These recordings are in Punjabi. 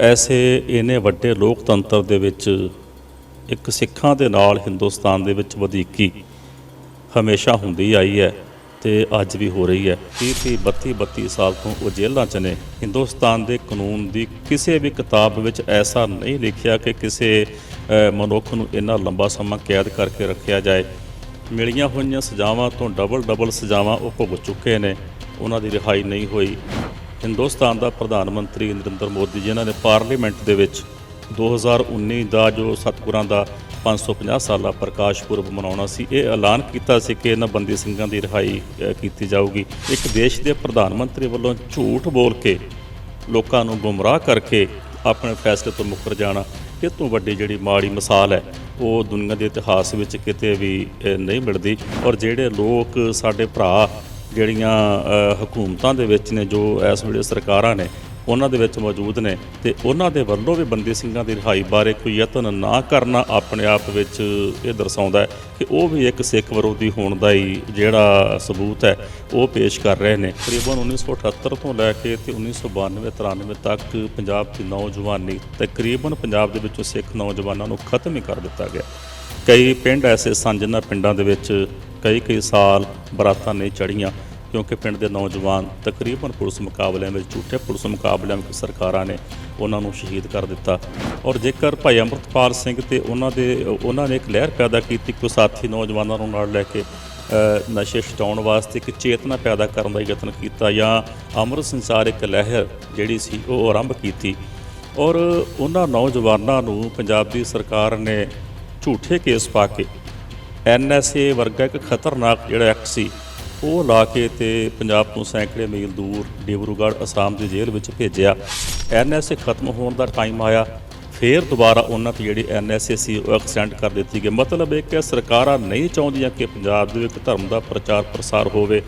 ਐਸੇ ਇਹਨੇ ਵੱਡੇ ਲੋਕਤੰਤਰ ਦੇ ਵਿੱਚ ਇੱਕ ਸਿੱਖਾਂ ਦੇ ਨਾਲ ਹਿੰਦੁਸਤਾਨ ਦੇ ਵਿੱਚ ਵਧੀਕੀ ਹਮੇਸ਼ਾ ਹੁੰਦੀ ਆਈ ਹੈ ਤੇ ਅੱਜ ਵੀ ਹੋ ਰਹੀ ਹੈ। 30 30 32 32 ਸਾਲ ਤੋਂ ਉਹ ਜੇਲ੍ਹਾਂ 'ਚ ਨੇ। ਹਿੰਦੁਸਤਾਨ ਦੇ ਕਾਨੂੰਨ ਦੀ ਕਿਸੇ ਵੀ ਕਿਤਾਬ ਵਿੱਚ ਐਸਾ ਨਹੀਂ ਲਿਖਿਆ ਕਿ ਕਿਸੇ ਮਨੁੱਖ ਨੂੰ ਇੰਨਾ ਲੰਬਾ ਸਮਾਂ ਕੈਦ ਕਰਕੇ ਰੱਖਿਆ ਜਾਏ। ਮਿਲੀਆਂ ਹੋਈਆਂ ਸਜ਼ਾਵਾਂ ਤੋਂ ਡਬਲ ਡਬਲ ਸਜ਼ਾਵਾਂ ਉਹ ਭੁਗਤ ਚੁੱਕੇ ਨੇ। ਉਹਨਾਂ ਦੀ ਰਿਹਾਈ ਨਹੀਂ ਹੋਈ। ਹਿੰਦੁਸਤਾਨ ਦਾ ਪ੍ਰਧਾਨ ਮੰਤਰੀ ਨਰਿੰਦਰ ਮੋਦੀ ਜਿਨ੍ਹਾਂ ਨੇ ਪਾਰਲੀਮੈਂਟ ਦੇ ਵਿੱਚ 2019 ਦਾ ਜੋ ਸਤਿਗੁਰਾਂ ਦਾ 550 ਸਾਲਾ ਪ੍ਰਕਾਸ਼ ਪੁਰਬ ਮਨਾਉਣਾ ਸੀ, ਇਹ ਐਲਾਨ ਕੀਤਾ ਸੀ ਕਿ ਇਹਨਾਂ ਬੰਦੀ ਸਿੰਘਾਂ ਦੀ ਰਿਹਾਈ ਕੀਤੀ ਜਾਊਗੀ। ਇੱਕ ਦੇਸ਼ ਦੇ ਪ੍ਰਧਾਨ ਮੰਤਰੀ ਵੱਲੋਂ ਝੂਠ ਬੋਲ ਕੇ ਲੋਕਾਂ ਨੂੰ ਗੁੰਮਰਾਹ ਕਰਕੇ ਆਪਣੇ ਫੈਸਲੇ ਤੋਂ ਮੁੱਕਰ ਜਾਣਾ, ਇਹ ਤੋਂ ਵੱਡੀ ਜਿਹੜੀ ਮਾੜੀ ਮਿਸਾਲ ਹੈ, ਉਹ ਦੁਨੀਆ ਦੇ ਇਤਿਹਾਸ ਵਿੱਚ ਕਿਤੇ ਵੀ ਨਹੀਂ ਮਿਲਦੀ। ਔਰ ਜਿਹੜੇ ਲੋਕ ਸਾਡੇ ਭਰਾ ਜਿਹੜੀਆਂ ਹਕੂਮਤਾਂ ਦੇ ਵਿੱਚ ਨੇ ਜੋ ਇਸ ਵੇਲੇ ਸਰਕਾਰਾਂ ਨੇ, ਉਹਨਾਂ ਦੇ ਵਿੱਚ ਮੌਜੂਦ ਨੇ ਤੇ ਉਹਨਾਂ ਦੇ ਵੱਲੋਂ ਵੀ ਬੰਦੀ ਸਿੰਘਾਂ ਦੀ ਰਿਹਾਈ ਬਾਰੇ ਕੋਈ ਯਤਨ ਨਾ ਕਰਨਾ ਆਪਣੇ ਆਪ ਵਿੱਚ ਇਹ ਦਰਸਾਉਂਦਾ ਹੈ ਕਿ ਉਹ ਵੀ ਇੱਕ ਸਿੱਖ ਵਿਰੋਧੀ ਹੋਣ ਦਾ ਹੀ ਜਿਹੜਾ ਸਬੂਤ ਹੈ, ਉਹ ਪੇਸ਼ ਕਰ ਰਹੇ ਨੇ। ਤਕਰੀਬਨ 1978 ਤੋਂ ਲੈ ਕੇ ਤੇ 1992 93 ਤੱਕ ਪੰਜਾਬ ਦੀ ਨੌਜਵਾਨੀ, ਤਕਰੀਬਨ ਪੰਜਾਬ ਦੇ ਵਿੱਚੋਂ ਸਿੱਖ ਨੌਜਵਾਨਾਂ ਨੂੰ ਖਤਮ ਹੀ ਕਰ ਦਿੱਤਾ ਗਿਆ। ਕਈ ਪਿੰਡ ਐਸੇ ਸਨ ਜਿਨ੍ਹਾਂ ਪਿੰਡਾਂ ਦੇ ਵਿੱਚ ਕਈ ਕਈ ਸਾਲ ਬਰਾਤਾਂ ਨਹੀਂ ਚੜੀਆਂ ਕਿਉਂਕਿ ਪਿੰਡ ਦੇ ਨੌਜਵਾਨ ਤਕਰੀਬਨ ਪੁਲਿਸ ਮੁਕਾਬਲਿਆਂ ਵਿੱਚ ਝੂਠੇ ਪੁਲਿਸ ਮੁਕਾਬਲਿਆਂ ਵਿੱਚ ਸਰਕਾਰਾਂ ਨੇ ਉਹਨਾਂ ਨੂੰ ਸ਼ਹੀਦ ਕਰ ਦਿੱਤਾ। ਔਰ ਜੇਕਰ ਭਾਈ ਅੰਮ੍ਰਿਤਪਾਲ ਸਿੰਘ ਤੇ ਉਹਨਾਂ ਦੇ, ਉਹਨਾਂ ਨੇ ਇੱਕ ਲਹਿਰ ਪੈਦਾ ਕੀਤੀ, ਕੋਈ ਸਾਥੀ ਨੌਜਵਾਨਾਂ ਨੂੰ ਨਾਲ ਲੈ ਕੇ ਨਸ਼ੇ ਛਡਾਉਣ ਵਾਸਤੇ ਇੱਕ ਚੇਤਨਾ ਪੈਦਾ ਕਰਨ ਦਾ ਯਤਨ ਕੀਤਾ ਜਾਂ ਅੰਮ੍ਰਿਤ ਸੰਸਾਰ ਇੱਕ ਲਹਿਰ ਜਿਹੜੀ ਸੀ ਉਹ ਆਰੰਭ ਕੀਤੀ। ਔਰ ਉਹਨਾਂ ਨੌਜਵਾਨਾਂ ਨੂੰ ਪੰਜਾਬ ਦੀ ਸਰਕਾਰ ਨੇ ਝੂਠੇ ਕੇਸ ਪਾ ਕੇ ਐਨਐਸਏ ਵਰਗਾ ਇੱਕ ਖਤਰਨਾਕ ਜਿਹੜਾ ਐਕਟ ਸੀ ਉਹ ਲਾ ਕੇ ਤੇ ਪੰਜਾਬ ਤੋਂ ਸੈਂਕੜੇ ਮੀਲ ਦੂਰ ਡਿਬਰੂਗੜ੍ਹ ਅਸਾਮ ਦੀ ਜੇਲ੍ਹ ਵਿੱਚ ਭੇਜਿਆ। ਐਨਐਸਏ ਖਤਮ ਹੋਣ ਦਾ ਟਾਈਮ ਆਇਆ। ਫੇਰ ਦੁਬਾਰਾ ਉਹਨਾਂ ਤੇ ਜਿਹੜੀ ਐਨਐਸਏ ਸੀ, ਉਹ ਐਕਸਟੈਂਡ ਕਰ ਦਿੱਤੀ ਗਈ। ਮਤਲਬ ਇਹ ਕਿ ਸਰਕਾਰਾਂ ਨਹੀਂ ਚਾਹੁੰਦੀਆਂ ਕਿ ਪੰਜਾਬ ਦੇ ਵਿੱਚ ਧਰਮ ਦਾ ਪ੍ਰਚਾਰ ਪ੍ਰਸਾਰ ਹੋਵੇ।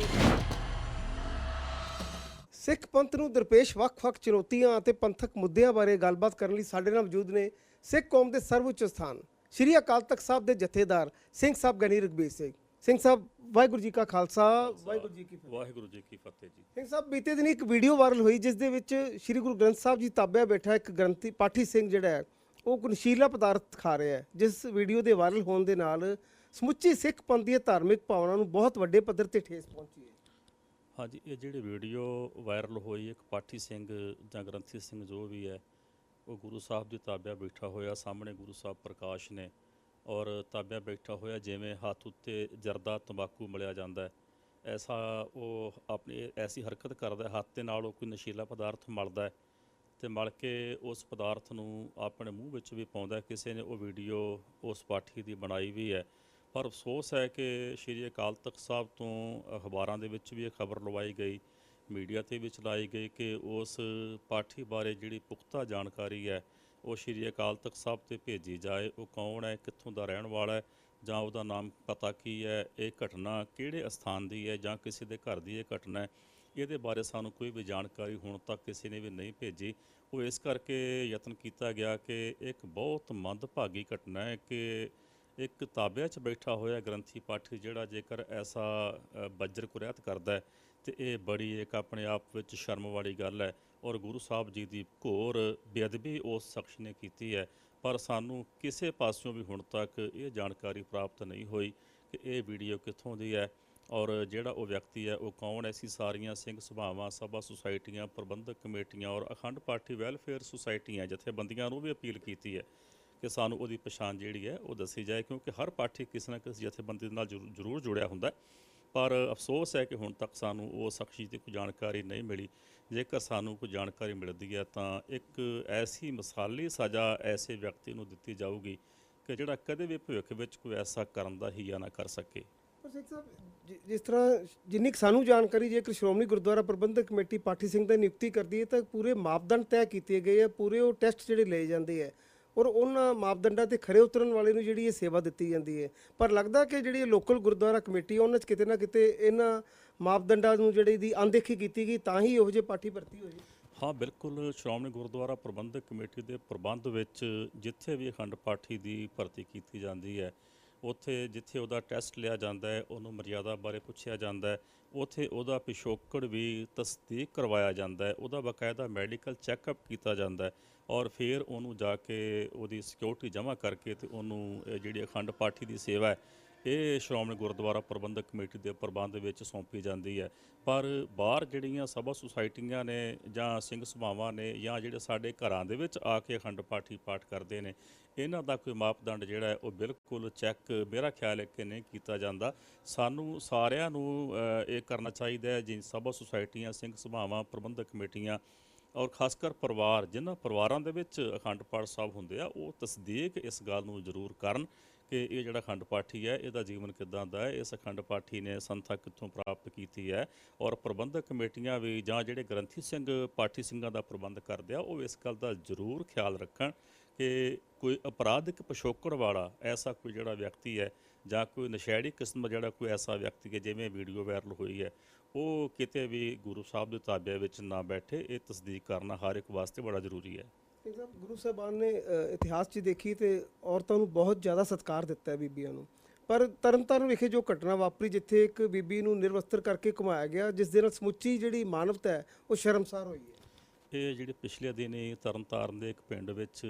ਸਿੱਖ ਪੰਥ ਨੂੰ ਦਰਪੇਸ਼ ਵੱਖ-ਵੱਖ ਚੁਣੌਤੀਆਂ ਅਤੇ ਪੰਥਕ ਮੁੱਦਿਆਂ ਬਾਰੇ ਗੱਲਬਾਤ ਕਰਨ ਲਈ ਸਾਡੇ ਨਾਲ ਮੌਜੂਦ ਨੇ ਸਿੱਖ ਕੌਮ ਦੇ ਸਰਵਉੱਚ ਸਥਾਨ, ਸ਼੍ਰੀ ਅਕਾਲ ਤਖਤ ਸਾਹਿਬ ਦੇ ਜਥੇਦਾਰ ਸਿੰਘ ਸਾਹਿਬ ਗਨੀ ਰਗਬੀਰ ਸਿੰਘ। ਸਿੰਘ ਸਾਹਿਬ ਵਾਹਿਗੁਰੂ ਜੀ ਕਾ ਖਾਲਸਾ ਵਾਹਿਗੁਰੂ ਜੀ ਕੀ ਫਤਿਹ। ਵਾਹਿਗੁਰੂ ਜੀ ਕੀ ਫਤਿਹ ਜੀ। ਸਿੰਘ ਸਾਹਿਬ ਬੀਤੇ ਦਿਨ ਇੱਕ ਵੀਡੀਓ ਵਾਇਰਲ ਹੋਈ ਜਿਸ ਦੇ ਵਿੱਚ ਸ਼੍ਰੀ ਗੁਰੂ ਗ੍ਰੰਥ ਸਾਹਿਬ ਜੀ ਤਾਬਿਆ ਬੈਠਾ ਇੱਕ ਗ੍ਰੰਥੀ ਪਾਠੀ ਸਿੰਘ ਜਿਹੜਾ ਹੈ ਉਹ ਨਸ਼ੀਲਾ ਪਦਾਰਥ ਖਾ ਰਿਹਾ ਹੈ ਜਿਸ ਵੀਡੀਓ ਦੇ ਵਾਇਰਲ ਹੋਣ ਦੇ ਨਾਲ ਸਮੁੱਚੀ ਸਿੱਖ ਪੰਥ ਦੀਆਂ ਧਾਰਮਿਕ ਭਾਵਨਾ ਨੂੰ ਬਹੁਤ ਵੱਡੇ ਪੱਧਰ ਤੇ ਠੇਸ ਪਹੁੰਚੀ ਹੈ। ਹਾਂਜੀ ਇਹ ਜਿਹੜੀ ਵੀਡੀਓ ਵਾਇਰਲ ਹੋਈ ਇੱਕ ਪਾਠੀ ਸਿੰਘ ਜਾਂ ਗ੍ਰੰਥੀ ਸਿੰਘ ਜੋ ਵੀ ਹੈ ਉਹ ਗੁਰੂ ਸਾਹਿਬ ਦੀ ਤਾਬਿਆ ਬੈਠਾ ਹੋਇਆ ਸਾਹਮਣੇ ਗੁਰੂ ਸਾਹਿਬ ਪ੍ਰਕਾਸ਼ ਨੇ। ਔਰ ਤਾਬਿਆ ਬੈਠਾ ਹੋਇਆ ਜਿਵੇਂ ਹੱਥ ਉੱਤੇ ਜਰਦਾ ਤੰਬਾਕੂ ਮਲਿਆ ਜਾਂਦਾ ਹੈ। ਐਸਾ ਉਹ ਆਪਣੀ ਐਸੀ ਹਰਕਤ ਕਰਦਾ ਹੱਥ ਦੇ ਨਾਲ ਉਹ ਕੋਈ ਨਸ਼ੀਲਾ ਪਦਾਰਥ ਮਲਦਾ ਹੈ ਤੇ ਮਲ ਕੇ ਉਸ ਪਦਾਰਥ ਨੂੰ ਆਪਣੇ ਮੂੰਹ ਵਿੱਚ ਵੀ ਪਾਉਂਦਾ ਕਿਸੇ ਨੇ ਉਹ ਵੀਡੀਓ ਉਸ ਪਾਠੀ ਦੀ ਬਣਾਈ ਵੀ ਹੈ। ਪਰ ਅਫਸੋਸ ਹੈ ਕਿ ਸ਼੍ਰੀ ਅਕਾਲ ਤਖਤ ਸਾਹਿਬ ਤੋਂ ਅਖਬਾਰਾਂ ਦੇ ਵਿੱਚ ਵੀ ਇਹ ਖਬਰ ਲਵਾਈ ਗਈ, ਮੀਡੀਆ ਤੇ ਵੀ ਚਲਾਈ ਗਈ ਕਿ ਉਸ ਪਾਠੀ ਬਾਰੇ ਜਿਹੜੀ ਪੁਖਤਾ ਜਾਣਕਾਰੀ ਹੈ ਉਹ ਸ਼੍ਰੀ ਅਕਾਲ ਤਖਤ ਸਾਹਿਬ ਤੇ ਭੇਜੀ ਜਾਏ। ਉਹ ਕੌਣ ਹੈ? ਕਿੱਥੋਂ ਦਾ ਰਹਿਣ ਵਾਲਾ ਹੈ? ਜਾਂ ਉਹਦਾ ਨਾਮ ਪਤਾ ਕੀ ਹੈ? ਇਹ ਘਟਨਾ ਕਿਹੜੇ ਅਸਥਾਨ ਦੀ ਹੈ ਜਾਂ ਕਿਸੇ ਦੇ ਘਰ ਦੀ ਇਹ ਘਟਨਾ ਹੈ? ਇਹਦੇ ਬਾਰੇ ਸਾਨੂੰ ਕੋਈ ਵੀ ਜਾਣਕਾਰੀ ਹੁਣ ਤੱਕ ਕਿਸੇ ਨੇ ਵੀ ਨਹੀਂ ਭੇਜੀ। ਉਹ ਇਸ ਕਰਕੇ ਯਤਨ ਕੀਤਾ ਗਿਆ ਕਿ ਇੱਕ ਬਹੁਤ ਮੰਦਭਾਗੀ ਘਟਨਾ ਹੈ ਕਿ ਇੱਕ ਤਾਬਿਆ 'ਚ ਬੈਠਾ ਹੋਇਆ ਗ੍ਰੰਥੀ ਪਾਠੀ ਜਿਹੜਾ ਜੇਕਰ ਐਸਾ ਬੱਜਰ ਕੁਰਿਆਤ ਕਰਦਾ ਹੈ ਤੇ ਇਹ ਬੜੀ ਇੱਕ ਆਪਣੇ ਆਪ ਵਿੱਚ ਸ਼ਰਮ ਵਾਲੀ ਗੱਲ ਹੈ। ਔਰ ਗੁਰੂ ਸਾਹਿਬ ਜੀ ਦੀ ਘੋਰ ਬੇਅਦਬੀ ਉਸ ਸ਼ਖਸ ਨੇ ਕੀਤੀ ਹੈ। ਪਰ ਸਾਨੂੰ ਕਿਸੇ ਪਾਸਿਓਂ ਵੀ ਹੁਣ ਤੱਕ ਇਹ ਜਾਣਕਾਰੀ ਪ੍ਰਾਪਤ ਨਹੀਂ ਹੋਈ ਕਿ ਇਹ ਵੀਡੀਓ ਕਿੱਥੋਂ ਦੀ ਹੈ ਔਰ ਜਿਹੜਾ ਉਹ ਵਿਅਕਤੀ ਹੈ ਉਹ ਕੌਣ ਐਸੀ ਸਾਰੀਆਂ ਸਿੰਘ ਸਭਾਵਾਂ, ਸਭਾ ਸੁਸਾਇਟੀਆਂ, ਪ੍ਰਬੰਧਕ ਕਮੇਟੀਆਂ ਔਰ ਅਖੰਡ ਪਾਠੀ ਵੈਲਫੇਅਰ ਸੁਸਾਇਟੀਆਂ, ਜਥੇਬੰਦੀਆਂ ਨੂੰ ਵੀ ਅਪੀਲ ਕੀਤੀ ਹੈ ਕਿ ਸਾਨੂੰ ਉਹਦੀ ਪਛਾਣ ਜਿਹੜੀ ਹੈ ਉਹ ਦੱਸੀ ਜਾਏ ਕਿਉਂਕਿ ਹਰ ਪਾਰਟੀ ਕਿਸੇ ਨਾ ਕਿਸੇ ਜਥੇਬੰਦੀ ਦੇ ਨਾਲ ਜ਼ਰੂ- ਜ਼ਰੂਰ ਜੁੜਿਆ ਹੁੰਦਾ ਪਰ ਅਫਸੋਸ ਹੈ ਕਿ ਹੁਣ ਤੱਕ ਸਾਨੂੰ ਉਹ ਸ਼ਖਸੀ ਦੀ ਕੋਈ ਜਾਣਕਾਰੀ ਨਹੀਂ ਮਿਲੀ। ਜੇਕਰ ਸਾਨੂੰ ਕੋਈ ਜਾਣਕਾਰੀ ਮਿਲਦੀ ਹੈ ਤਾਂ ਇੱਕ ਐਸੀ ਮਿਸਾਲੀ ਸਜ਼ਾ ਐਸੇ ਵਿਅਕਤੀ ਨੂੰ ਦਿੱਤੀ ਜਾਊਗੀ ਕਿ ਜਿਹੜਾ ਕਦੇ ਵੀ ਭਵਿੱਖ ਵਿੱਚ ਕੋਈ ਐਸਾ ਕਰਨ ਦਾ ਹੀਆ ਨਾ ਕਰ ਸਕੇ। ਪਰ ਸਿੰਘ ਸਾਹਿਬ ਜਿਸ ਤਰ੍ਹਾਂ ਜਿੰਨੀ ਕੁ ਸਾਨੂੰ ਜਾਣਕਾਰੀ ਜੇਕਰ ਸ਼੍ਰੋਮਣੀ ਗੁਰਦੁਆਰਾ ਪ੍ਰਬੰਧਕ ਕਮੇਟੀ ਪਾਠੀ ਸਿੰਘ ਦਾ ਨਿਯੁਕਤੀ ਕਰਦੀ ਹੈ, ਤਾਂ ਪੂਰੇ ਮਾਪਦੰਡ ਤੈਅ ਕੀਤੇ ਗਏ ਆ, ਪੂਰੇ ਉਹ ਟੈਸਟ ਜਿਹੜੇ ਲਏ ਜਾਂਦੇ ਆ। ਔਰ ਉਹਨਾਂ ਮਾਪਦੰਡਾਂ ਤੇ ਖਰੇ ਉਤਰਨ ਵਾਲੇ ਨੂੰ ਜਿਹੜੀ ਇਹ ਸੇਵਾ ਦਿੱਤੀ ਜਾਂਦੀ ਹੈ। ਪਰ ਲੱਗਦਾ ਕਿ ਜਿਹੜੀ ਲੋਕਲ ਗੁਰਦੁਆਰਾ ਕਮੇਟੀ ਉਹਨਾਂ 'ਚ ਕਿਤੇ ਨਾ ਕਿਤੇ ਇਹਨਾਂ ਮਾਪਦੰਡਾਂ ਨੂੰ ਜਿਹੜੀ ਦੀ ਅਣਦੇਖੀ ਕੀਤੀ ਗਈ, ਤਾਂ ਹੀ ਇਹੋ ਜਿਹੇ ਪਾਠੀ ਭਰਤੀ ਹੋਏ। ਹਾਂ, ਬਿਲਕੁਲ ਸ਼੍ਰੋਮਣੀ ਗੁਰਦੁਆਰਾ ਪ੍ਰਬੰਧਕ ਕਮੇਟੀ ਦੇ ਪ੍ਰਬੰਧ ਵਿੱਚ ਜਿੱਥੇ ਵੀ ਅਖੰਡ ਪਾਠੀ ਦੀ ਭਰਤੀ ਕੀਤੀ ਜਾਂਦੀ ਹੈ ਉੱਥੇ ਜਿੱਥੇ ਉਹਦਾ ਟੈਸਟ ਲਿਆ ਜਾਂਦਾ ਹੈ, ਉਹਨੂੰ ਮਰਿਆਦਾ ਬਾਰੇ ਪੁੱਛਿਆ ਜਾਂਦਾ ਹੈ, ਉਥੇ ਉਹਦਾ ਪਿਛੋਕੜ ਵੀ ਤਸਦੀਕ ਕਰਵਾਇਆ ਜਾਂਦਾ ਹੈ, ਉਹਦਾ ਬਕਾਇਦਾ ਮੈਡੀਕਲ ਚੈੱਕਅਪ ਕੀਤਾ ਜਾਂਦਾ ਹੈ ਔਰ ਫਿਰ ਉਹਨੂੰ ਜਾ ਕੇ ਉਹਦੀ ਸਿਕਿਉਰਿਟੀ ਜਮ੍ਹਾਂ ਕਰਕੇ ਤੇ ਉਹਨੂੰ ਜਿਹੜੀ ਅਖੰਡ ਪਾਠੀ ਦੀ ਸੇਵਾ ਹੈ ਇਹ ਸ਼੍ਰੋਮਣੀ ਗੁਰਦੁਆਰਾ ਪ੍ਰਬੰਧਕ ਕਮੇਟੀ ਦੇ ਪ੍ਰਬੰਧ ਵਿੱਚ ਸੌਂਪੀ ਜਾਂਦੀ ਹੈ। ਪਰ ਬਾਹਰ ਜਿਹੜੀਆਂ ਸਭਾ ਸੁਸਾਇਟੀਆਂ ਨੇ ਜਾਂ ਸਿੰਘ ਸਭਾਵਾਂ ਨੇ ਜਾਂ ਜਿਹੜੇ ਸਾਡੇ ਘਰਾਂ ਦੇ ਵਿੱਚ ਆ ਕੇ ਅਖੰਡ ਪਾਠੀ ਪਾਠ ਕਰਦੇ ਨੇ, ਇਹਨਾਂ ਦਾ ਕੋਈ ਮਾਪਦੰਡ ਜਿਹੜਾ ਹੈ ਉਹ ਬਿਲਕੁਲ ਚੈੱਕ ਮੇਰਾ ਖਿਆਲ ਹੈ ਕਿ ਨਹੀਂ ਕੀਤਾ ਜਾਂਦਾ। ਸਾਨੂੰ ਸਾਰਿਆਂ ਨੂੰ ਇਹ ਕਰਨਾ ਚਾਹੀਦਾ ਹੈ ਜਿਨ ਸਭਾ ਸੁਸਾਇਟੀਆਂ, ਸਿੰਘ ਸਭਾਵਾਂ, ਪ੍ਰਬੰਧਕ ਕਮੇਟੀਆਂ ਔਰ ਖਾਸ ਕਰ ਪਰਿਵਾਰ, ਜਿਨ੍ਹਾਂ ਪਰਿਵਾਰਾਂ ਦੇ ਵਿੱਚ ਅਖੰਡ ਪਾਠ ਸਾਹਿਬ ਹੁੰਦੇ ਆ, ਉਹ ਤਸਦੀਕ ਇਸ ਗੱਲ ਨੂੰ ਜ਼ਰੂਰ ਕਰਨ। ਕਿ ਇਹ ਜਿਹੜਾ ਅਖੰਡ ਪਾਠੀ ਹੈ, ਇਹਦਾ ਜੀਵਨ ਕਿੱਦਾਂ ਦਾ ਹੈ? ਇਸ ਅਖੰਡ ਪਾਠੀ ਨੇ ਸੰਥਾ ਕਿੱਥੋਂ ਪ੍ਰਾਪਤ ਕੀਤੀ ਹੈ? ਔਰ ਪ੍ਰਬੰਧਕ ਕਮੇਟੀਆਂ ਵੀ ਜਾਂ ਜਿਹੜੇ ਗ੍ਰੰਥੀ ਸਿੰਘ, ਪਾਠੀ ਸਿੰਘਾਂ ਦਾ ਪ੍ਰਬੰਧ ਕਰਦੇ ਆ, ਉਹ ਇਸ ਗੱਲ ਦਾ ਜ਼ਰੂਰ ਖਿਆਲ ਰੱਖਣ ਕਿ ਕੋਈ ਅਪਰਾਧਿਕ ਪਿਛੋਕੜ ਵਾਲਾ ਐਸਾ ਕੋਈ ਜਿਹੜਾ ਵਿਅਕਤੀ ਹੈ ਜਾਂ ਕੋਈ ਨਸ਼ੈੜੀ ਕਿਸਮ ਦਾ ਜਿਹੜਾ ਕੋਈ ਐਸਾ ਵਿਅਕਤੀ ਹੈ ਜਿਵੇਂ ਵੀਡੀਓ ਵਾਇਰਲ ਹੋਈ ਹੈ, ਉਹ ਕਿਤੇ ਵੀ ਗੁਰੂ ਸਾਹਿਬ ਦੇ ਤਾਬੇ ਵਿੱਚ ਨਾ ਬੈਠੇ, ਇਹ ਤਸਦੀਕ ਕਰਨਾ ਹਰ ਇੱਕ ਵਾਸਤੇ ਬੜਾ ਜ਼ਰੂਰੀ ਹੈ। ਸਿੰਘ ਸਾਹਿਬ, ਗੁਰੂ ਸਾਹਿਬਾਨ ਨੇ ਇਤਿਹਾਸ 'ਚ ਦੇਖੀ ਤੇ ਔਰਤਾਂ ਨੂੰ ਬਹੁਤ ਜ਼ਿਆਦਾ ਸਤਿਕਾਰ ਦਿੱਤਾ ਹੈ ਬੀਬੀਆਂ ਨੂੰ। ਪਰ ਤਰਨਤਾਰਨ ਵਿਖੇ ਜੋ ਘਟਨਾ ਵਾਪਰੀ, ਜਿੱਥੇ ਇੱਕ ਬੀਬੀ ਨੂੰ ਨਿਰਵਸਤਰ ਕਰਕੇ ਘੁਮਾਇਆ ਗਿਆ, ਜਿਸ ਦੇ ਨਾਲ ਸਮੁੱਚੀ ਜਿਹੜੀ ਮਾਨਵਤਾ ਹੈ, ਉਹ ਸ਼ਰਮਸਾਰ ਹੋਈ ਹੈ। ਇਹ ਜਿਹੜੇ ਪਿਛਲੇ ਦਿਨ ਇਹ ਤਰਨਤਾਰਨ ਦੇ ਇੱਕ ਪਿੰਡ ਵਿੱਚ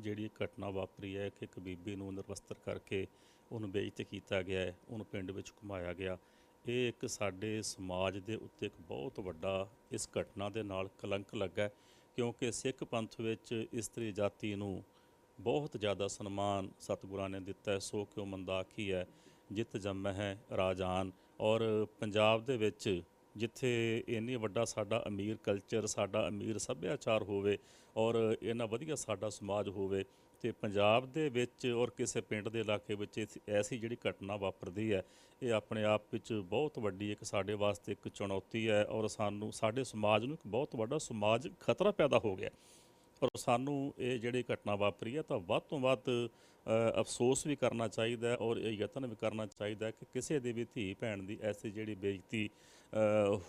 ਜਿਹੜੀ ਘਟਨਾ ਵਾਪਰੀ ਹੈ, ਕਿ ਇੱਕ ਬੀਬੀ ਨੂੰ ਨਿਰਵਸਤਰ ਕਰਕੇ ਉਹਨੂੰ ਬੇਇੱਜ਼ਤ ਕੀਤਾ ਗਿਆ ਹੈ, ਉਹਨੂੰ ਪਿੰਡ ਵਿੱਚ ਘੁਮਾਇਆ ਗਿਆ। ਇਹ ਇੱਕ ਸਾਡੇ ਸਮਾਜ ਦੇ ਉੱਤੇ ਇੱਕ ਬਹੁਤ ਵੱਡਾ ਇਸ ਘਟਨਾ ਦੇ ਨਾਲ ਕਲੰਕ ਲੱਗਾ ਹੈ। ਕਿਉਂਕਿ ਸਿੱਖ ਪੰਥ ਵਿੱਚ ਇਸਤਰੀ ਜਾਤੀ ਨੂੰ ਬਹੁਤ ਜ਼ਿਆਦਾ ਸਨਮਾਨ ਸਤਿਗੁਰਾਂ ਨੇ ਦਿੱਤਾ ਹੈ। ਸੋ ਕਿਉ ਮੰਦਾਖੀ ਹੈ ਜਿਤ ਜੰਮ ਹੈ ਰਾਜਾਨ। ਔਰ ਪੰਜਾਬ ਦੇ ਵਿੱਚ ਜਿੱਥੇ ਇੰਨੀ ਵੱਡਾ ਸਾਡਾ ਅਮੀਰ ਕਲਚਰ ਸਾਡਾ ਅਮੀਰ ਸੱਭਿਆਚਾਰ ਹੋਵੇ ਔਰ ਇੰਨਾ ਵਧੀਆ ਸਾਡਾ ਸਮਾਜ ਹੋਵੇ ਤੇ ਪੰਜਾਬ ਦੇ ਵਿੱਚ ਔਰ ਕਿਸੇ ਪਿੰਡ ਦੇ ਇਲਾਕੇ ਵਿੱਚ ਇਸ- ਐਸੀ ਜਿਹੜੀ ਘਟਨਾ ਵਾਪਰਦੀ ਹੈ, ਇਹ ਆਪਣੇ ਆਪ ਵਿੱਚ ਬਹੁਤ ਵੱਡੀ ਇੱਕ ਸਾਡੇ ਵਾਸਤੇ ਇੱਕ ਚੁਣੌਤੀ ਹੈ ਔਰ ਸਾਨੂੰ, ਸਾਡੇ ਸਮਾਜ ਨੂੰ ਇੱਕ ਬਹੁਤ ਵੱਡਾ ਸਮਾਜ ਖਤਰਾ ਪੈਦਾ ਹੋ ਗਿਆ। ਪਰ ਸਾਨੂੰ ਇਹ ਜਿਹੜੀ ਘਟਨਾ ਵਾਪਰੀ ਹੈ ਤਾਂ ਵੱਧ ਤੋਂ ਵੱਧ ਅਫਸੋਸ ਵੀ ਕਰਨਾ ਚਾਹੀਦਾ ਔਰ ਇਹ ਯਤਨ ਵੀ ਕਰਨਾ ਚਾਹੀਦਾ ਕਿ ਕਿਸੇ ਦੀ ਵੀ ਧੀ ਭੈਣ ਦੀ ਐਸੀ ਜਿਹੜੀ ਬੇਇੱਜ਼ਤੀ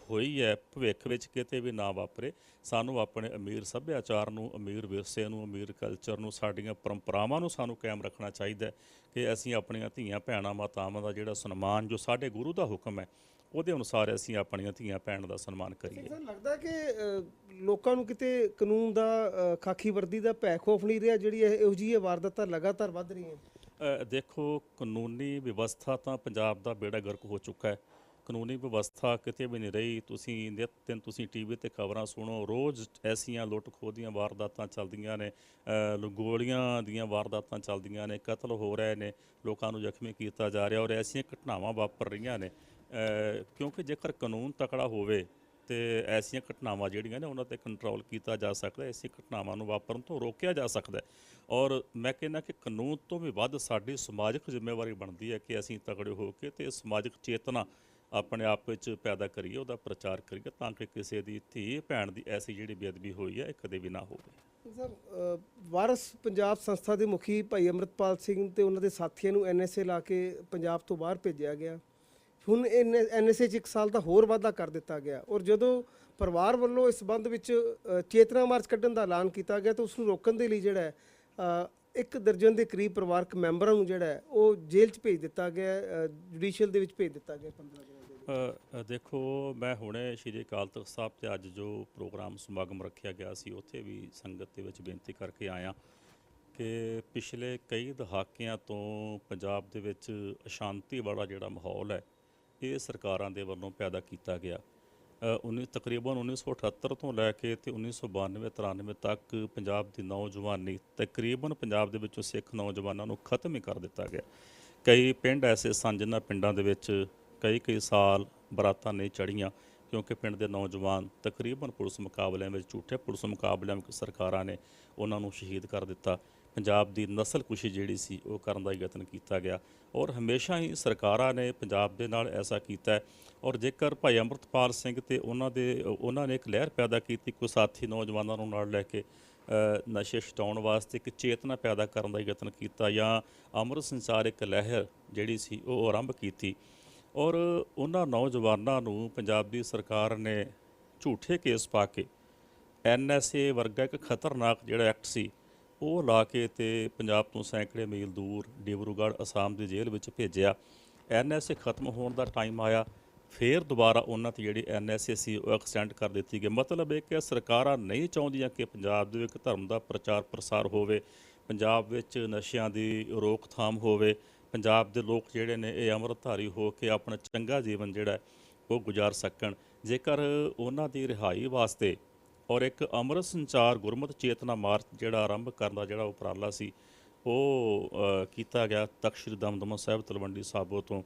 ਹੋਈ ਹੈ। ਭਵਿੱਖ ਵਿੱਚ ਕਿਤੇ ਵੀ ਨਾ ਵਾਪਰੇ। ਸਾਨੂੰ ਆਪਣੇ ਅਮੀਰ ਸੱਭਿਆਚਾਰ ਨੂੰ ਅਮੀਰ ਵਿਰਸੇ ਨੂੰ ਅਮੀਰ ਕਲਚਰ ਨੂੰ ਸਾਡੀਆਂ ਪਰੰਪਰਾਵਾਂ ਨੂੰ ਸਾਨੂੰ ਕਾਇਮ ਰੱਖਣਾ ਚਾਹੀਦਾ ਹੈ ਕਿ ਅਸੀਂ ਆਪਣੀਆਂ ਧੀਆਂ ਭੈਣਾਂ ਮਾਤਾਵਾਂ ਦਾ ਜਿਹੜਾ ਸਨਮਾਨ ਜੋ ਸਾਡੇ ਗੁਰੂ ਦਾ ਹੁਕਮ ਹੈ ਉਹਦੇ ਅਨੁਸਾਰ ਅਸੀਂ ਆਪਣੀਆਂ ਧੀਆਂ ਭੈਣ ਦਾ ਸਨਮਾਨ ਕਰੀਏ। ਸਰ ਲੱਗਦਾ ਕਿ ਲੋਕਾਂ ਨੂੰ ਕਿਤੇ ਕਾਨੂੰਨ ਦਾ ਖਾਕੀ ਵਰਦੀ ਦਾ ਭੈ ਖੋਫ ਨਹੀਂ ਰਿਹਾ ਜਿਹੜੀ ਇਹ- ਇਹੋ ਜਿਹੀ ਵਾਰਦਾਤਾਂ ਲਗਾਤਾਰ ਵੱਧ ਰਹੀਆਂ? ਦੇਖੋ ਕਾਨੂੰਨੀ ਵਿਵਸਥਾ ਤਾਂ ਪੰਜਾਬ ਦਾ ਬੇੜਾ ਗਰਕ ਹੋ ਚੁੱਕਾ ਹੈ। ਕਾਨੂੰਨੀ ਵਿਵਸਥਾ ਕਿਤੇ ਵੀ ਨਹੀਂ ਰਹੀ, ਤੁਸੀਂ ਨਿਤ ਦਿਨ ਤੁਸੀਂ ਟੀਵੀ ਤੇ ਖਬਰਾਂ ਸੁਣੋ, ਰੋਜ਼ ਐਸੀਆਂ ਲੁੱਟ ਖੋਹ ਦੀਆਂ ਵਾਰਦਾਤਾਂ ਚੱਲਦੀਆਂ ਨੇ ਗੋਲੀਆਂ ਦੀਆਂ ਵਾਰਦਾਤਾਂ ਚੱਲਦੀਆਂ ਨੇ, ਕਤਲ ਹੋ ਰਹੇ ਨੇ, ਲੋਕਾਂ ਨੂੰ ਜ਼ਖਮੀ ਕੀਤਾ ਜਾ ਰਿਹਾ ਔਰ ਐਸੀਆਂ ਘਟਨਾਵਾਂ ਵਾਪਰ ਰਹੀਆਂ ਨੇ ਕਿਉਂਕਿ ਜੇਕਰ ਕਾਨੂੰਨ ਤਕੜਾ ਹੋਵੇ ਤੇ ਐਸੀਆਂ ਘਟਨਾਵਾਂ ਜਿਹੜੀਆਂ ਨੇ ਉਹਨਾਂ ਤੇ ਕੰਟਰੋਲ ਕੀਤਾ ਜਾ ਸਕਦਾ ਐਸੀ ਘਟਨਾਵਾਂ ਨੂੰ ਵਾਪਰਨ ਤੋਂ ਰੋਕਿਆ ਜਾ ਸਕਦਾ ਔਰ ਮੈਂ ਕਹਿੰਦਾ ਕਿ ਕਾਨੂੰਨ ਤੋਂ ਵੀ ਵੱਧ ਸਾਡੀ ਸਮਾਜਿਕ ਜ਼ਿੰਮੇਵਾਰੀ ਬਣਦੀ ਹੈ ਕਿ ਅਸੀਂ ਤਕੜੇ ਹੋ ਕੇ ਤੇ ਸਮਾਜਿਕ ਚੇਤਨਾ ਆਪਣੇ ਆਪ ਵਿੱਚ ਪੈਦਾ ਕਰੀਏ, ਉਹਦਾ ਪ੍ਰਚਾਰ ਕਰੀਏ, ਤਾਂ ਕਿ ਕਿਸੇ ਦੀ ਧੀ, ਭੈਣ ਦੀ ਐਸੀ ਜਿਹੜੀ ਬੇਅਦਬੀ ਹੋਈ ਹੈ, ਇਹ ਕਦੇ ਵੀ ਨਾ ਹੋਵੇ। ਸਰ ਵਾਰਸ ਪੰਜਾਬ ਸੰਸਥਾ ਦੇ ਮੁਖੀ ਭਾਈ ਅਮਰਤਪਾਲ ਸਿੰਘ ਤੇ ਉਹਨਾਂ ਦੇ ਸਾਥੀਆਂ ਨੂੰ ਐਨਐਸਏ ਲਾ ਕੇ ਪੰਜਾਬ ਤੋਂ ਬਾਹਰ ਭੇਜਿਆ ਗਿਆ। ਹੁਣ ਐਨਐਸਏ 'ਚ ਇੱਕ ਸਾਲ ਦਾ ਹੋਰ ਵਾਅਦਾ ਕਰ ਦਿੱਤਾ ਗਿਆ। ਔਰ ਜਦੋਂ ਪਰਿਵਾਰ ਵੱਲੋਂ ਇਸ ਸੰਬੰਧ ਵਿੱਚ ਚੇਤਨਾ ਮਾਰਚ ਕੱਢਣ ਦਾ ਐਲਾਨ ਕੀਤਾ ਗਿਆ, ਤਾਂ ਉਸ ਨੂੰ ਰੋਕਣ ਦੇ ਲਈ ਜਿਹੜਾ ਇੱਕ ਦਰਜਨ ਦੇ ਕਰੀਬ ਪਰਿਵਾਰਕ ਮੈਂਬਰਾਂ ਨੂੰ ਜਿਹੜਾ ਉਹ ਜੇਲ੍ਹ 'ਚ ਭੇਜ ਦਿੱਤਾ ਗਿਆ ਜੁਡੀਸ਼ੀਅਲ ਦੇ ਵਿੱਚ ਭੇਜ ਦਿੱਤਾ ਗਿਆ 15 ਦਿਨਾਂ ਦੇਖੋ ਮੈਂ ਹੁਣੇ ਸ਼੍ਰੀ ਅਕਾਲ ਤਖਤ ਸਾਹਿਬ ਤੇ ਅੱਜ ਜੋ ਪ੍ਰੋਗਰਾਮ ਸਮਾਗਮ ਰੱਖਿਆ ਗਿਆ ਸੀ ਉੱਥੇ ਵੀ ਸੰਗਤ ਦੇ ਵਿੱਚ ਬੇਨਤੀ ਕਰਕੇ ਆਇਆ ਕਿ ਪਿਛਲੇ ਕਈ ਦਹਾਕਿਆਂ ਤੋਂ ਪੰਜਾਬ ਦੇ ਵਿੱਚ ਅਸ਼ਾਂਤੀ ਵਾਲਾ ਜਿਹੜਾ ਮਾਹੌਲ ਹੈ ਇਹ ਸਰਕਾਰਾਂ ਦੇ ਵੱਲੋਂ ਪੈਦਾ ਕੀਤਾ ਗਿਆ। ਅ, 19 ਤਕਰੀਬਨ 1978 ਤੋਂ ਲੈ ਕੇ ਤੇ 1992 93 ਤੱਕ ਪੰਜਾਬ ਦੀ ਨੌਜਵਾਨੀ ਤਕਰੀਬਨ ਪੰਜਾਬ ਦੇ ਵਿੱਚੋਂ ਸਿੱਖ ਨੌਜਵਾਨਾਂ ਨੂੰ ਖਤਮ ਹੀ ਕਰ ਦਿੱਤਾ ਗਿਆ। ਕਈ ਪਿੰਡ ਐਸੇ ਸਨ ਜਿਨ੍ਹਾਂ ਪਿੰਡਾਂ ਦੇ ਵਿੱਚ ਕਈ ਕਈ ਸਾਲ ਬਰਾਤਾਂ ਨਹੀਂ ਚੜੀਆਂ ਕਿਉਂਕਿ ਪਿੰਡ ਦੇ ਨੌਜਵਾਨ ਤਕਰੀਬਨ ਪੁਲਿਸ ਮੁਕਾਬਲਿਆਂ ਵਿੱਚ ਝੂਠੇ ਪੁਲਿਸ ਮੁਕਾਬਲਿਆਂ ਵਿੱਚ ਸਰਕਾਰਾਂ ਨੇ ਉਹਨਾਂ ਨੂੰ ਸ਼ਹੀਦ ਕਰ ਦਿੱਤਾ। ਪੰਜਾਬ ਦੀ ਨਸਲਕੁਸ਼ੀ ਜਿਹੜੀ ਸੀ, ਉਹ ਕਰਨ ਦਾ ਯਤਨ ਕੀਤਾ ਗਿਆ ਔਰ ਹਮੇਸ਼ਾ ਹੀ ਸਰਕਾਰਾਂ ਨੇ ਪੰਜਾਬ ਦੇ ਨਾਲ ਐਸਾ ਕੀਤਾ ਔਰ ਜੇਕਰ ਭਾਈ ਅੰਮ੍ਰਿਤਪਾਲ ਸਿੰਘ ਤੇ ਉਹਨਾਂ ਦੇ, ਉਹਨਾਂ ਨੇ ਇੱਕ ਲਹਿਰ ਪੈਦਾ ਕੀਤੀ, ਕੋਈ ਸਾਥੀ ਨੌਜਵਾਨਾਂ ਨੂੰ ਨਾਲ ਲੈ ਕੇ ਨਸ਼ੇ ਛਡਾਉਣ ਵਾਸਤੇ ਇੱਕ ਚੇਤਨਾ ਪੈਦਾ ਕਰਨ ਦਾ ਯਤਨ ਕੀਤਾ ਜਾਂ ਅੰਮ੍ਰਿਤ ਸੰਸਾਰ ਇੱਕ ਲਹਿਰ ਜਿਹੜੀ ਸੀ, ਉਹ ਆਰੰਭ ਕੀਤੀ ਔਰ ਉਹਨਾਂ ਨੌਜਵਾਨਾਂ ਨੂੰ ਪੰਜਾਬ ਦੀ ਸਰਕਾਰ ਨੇ ਝੂਠੇ ਕੇਸ ਪਾ ਕੇ ਐਨਐਸਏ ਵਰਗਾ ਇੱਕ ਖਤਰਨਾਕ ਜਿਹੜਾ ਐਕਟ ਸੀ, ਉਹ ਲਾ ਕੇ ਤੇ ਪੰਜਾਬ ਤੋਂ ਸੈਂਕੜੇ ਮੀਲ ਦੂਰ ਡਿਬਰੂਗੜ੍ਹ ਅਸਾਮ ਦੀ ਜੇਲ੍ਹ ਵਿੱਚ ਭੇਜਿਆ। ਐਨਐਸਏ ਖਤਮ ਹੋਣ ਦਾ ਟਾਈਮ ਆਇਆ, ਫੇਰ ਦੁਬਾਰਾ ਉਹਨਾਂ ਤੇ ਜਿਹੜੀ ਐਨਐਸਏ ਸੀ, ਉਹ ਐਕਸਟੈਂਡ ਕਰ ਦਿੱਤੀ ਗਈ। ਮਤਲਬ ਇਹ ਕਿ ਸਰਕਾਰਾਂ ਨਹੀਂ ਚਾਹੁੰਦੀਆਂ ਕਿ ਪੰਜਾਬ ਦੇ ਵਿੱਚ ਧਰਮ ਦਾ ਪ੍ਰਚਾਰ ਪ੍ਰਸਾਰ ਹੋਵੇ, ਪੰਜਾਬ ਵਿੱਚ ਨਸ਼ਿਆਂ ਦੀ ਰੋਕਥਾਮ ਹੋਵੇ ਪੰਜਾਬ ਦੇ ਲੋਕ ਜਿਹੜੇ ਨੇ ਇਹ ਅੰਮ੍ਰਿਤਧਾਰੀ ਹੋ ਕੇ ਆਪਣਾ ਚੰਗਾ ਜੀਵਨ ਜਿਹੜਾ ਉਹ ਗੁਜ਼ਾਰ ਸਕਣ ਜੇਕਰ ਉਹਨਾਂ ਦੀ ਰਿਹਾਈ ਵਾਸਤੇ ਔਰ ਇੱਕ ਅੰਮ੍ਰਿਤ ਸੰਚਾਰ ਗੁਰਮਤਿ ਚੇਤਨਾ ਮਾਰਚ ਜਿਹੜਾ ਆਰੰਭ ਕਰਨ ਦਾ ਜਿਹੜਾ ਉਪਰਾਲਾ ਸੀ, ਉਹ ਕੀਤਾ ਗਿਆ ਤਖ਼ਤ ਦਮਦਮਾ ਸਾਹਿਬ ਤਲਵੰਡੀ ਸਾਬੋ ਤੋਂ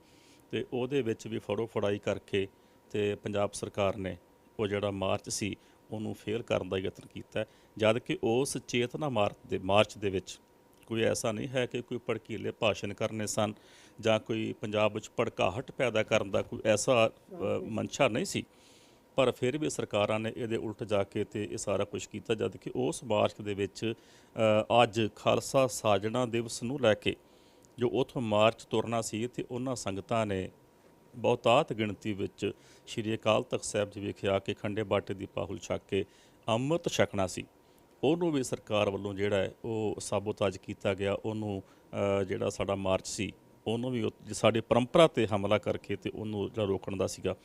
ਤੇ ਉਹਦੇ ਵਿੱਚ ਵੀ ਫੜੋ ਫੜਾਈ ਕਰਕੇ ਤੇ ਪੰਜਾਬ ਸਰਕਾਰ ਨੇ ਉਹ ਜਿਹੜਾ ਮਾਰਚ ਸੀ ਉਹਨੂੰ ਫੇਲ ਕਰਨ ਦਾ ਯਤਨ ਕੀਤਾ ਹੈ। ਜਦ ਕਿ ਉਸ ਚੇਤਨਾ ਮਾਰਚ ਦੇ ਮਾਰਚ ਦੇ ਵਿੱਚ ਕੋਈ ਐਸਾ ਨਹੀਂ ਹੈ ਕਿ ਕੋਈ ਭੜਕੀਲੇ ਭਾਸ਼ਣ ਕਰਨੇ ਸਨ ਜਾਂ ਕੋਈ ਪੰਜਾਬ ਵਿੱਚ ਭੜਕਾਹਟ ਪੈਦਾ ਕਰਨ ਦਾ ਕੋਈ ਐਸਾ ਅ, ਮਨਸ਼ਾ ਨਹੀਂ ਸੀ। ਪਰ ਫਿਰ ਵੀ ਸਰਕਾਰਾਂ ਨੇ ਇਹਦੇ ਉਲਟ ਜਾ ਕੇ ਤੇ ਇਹ ਸਾਰਾ ਕੁਝ ਕੀਤਾ ਜਦ ਕਿ ਉਸ ਮਾਰਚ ਦੇ ਵਿੱਚ ਅੱਜ ਖਾਲਸਾ ਸਾਜਣਾ ਦਿਵਸ ਨੂੰ ਲੈ ਕੇ ਜੋ ਉਥੋਂ ਮਾਰਚ ਤੁਰਨਾ ਸੀ ਤੇ ਉਹਨਾਂ ਸੰਗਤਾਂ ਨੇ ਬਹੁਤਾਤ ਗਿਣਤੀ ਵਿੱਚ ਸ਼੍ਰੀ ਅਕਾਲ ਤਖਤ ਸਾਹਿਬ ਜੀ ਵਿਖੇ ਆ ਕੇ ਖੰਡੇ ਬਾਟੇ ਦੀ ਪਾਹੁਲ ਛਕ ਕੇ ਅੰਮ੍ਰਿਤ ਛਕਣਾ ਸੀ। ਉਹਨੂੰ ਵੀ ਸਰਕਾਰ ਵੱਲੋਂ ਜਿਹੜਾ ਹੈ ਉਹ ਸਾਬੋਤਾਜ ਕੀਤਾ ਗਿਆ। ਉਹਨੂੰ ਜਿਹੜਾ ਸਾਡਾ ਮਾਰਚ ਸੀ, ਉਹਨੂੰ ਵੀ ਉਹ- ਸਾਡੀ ਪਰੰਪਰਾ ਤੇ ਹਮਲਾ ਕਰਕੇ ਤੇ ਉਹਨੂੰ ਜਿਹੜਾ ਰੋਕਣ ਦਾ ਸੀਗਾ,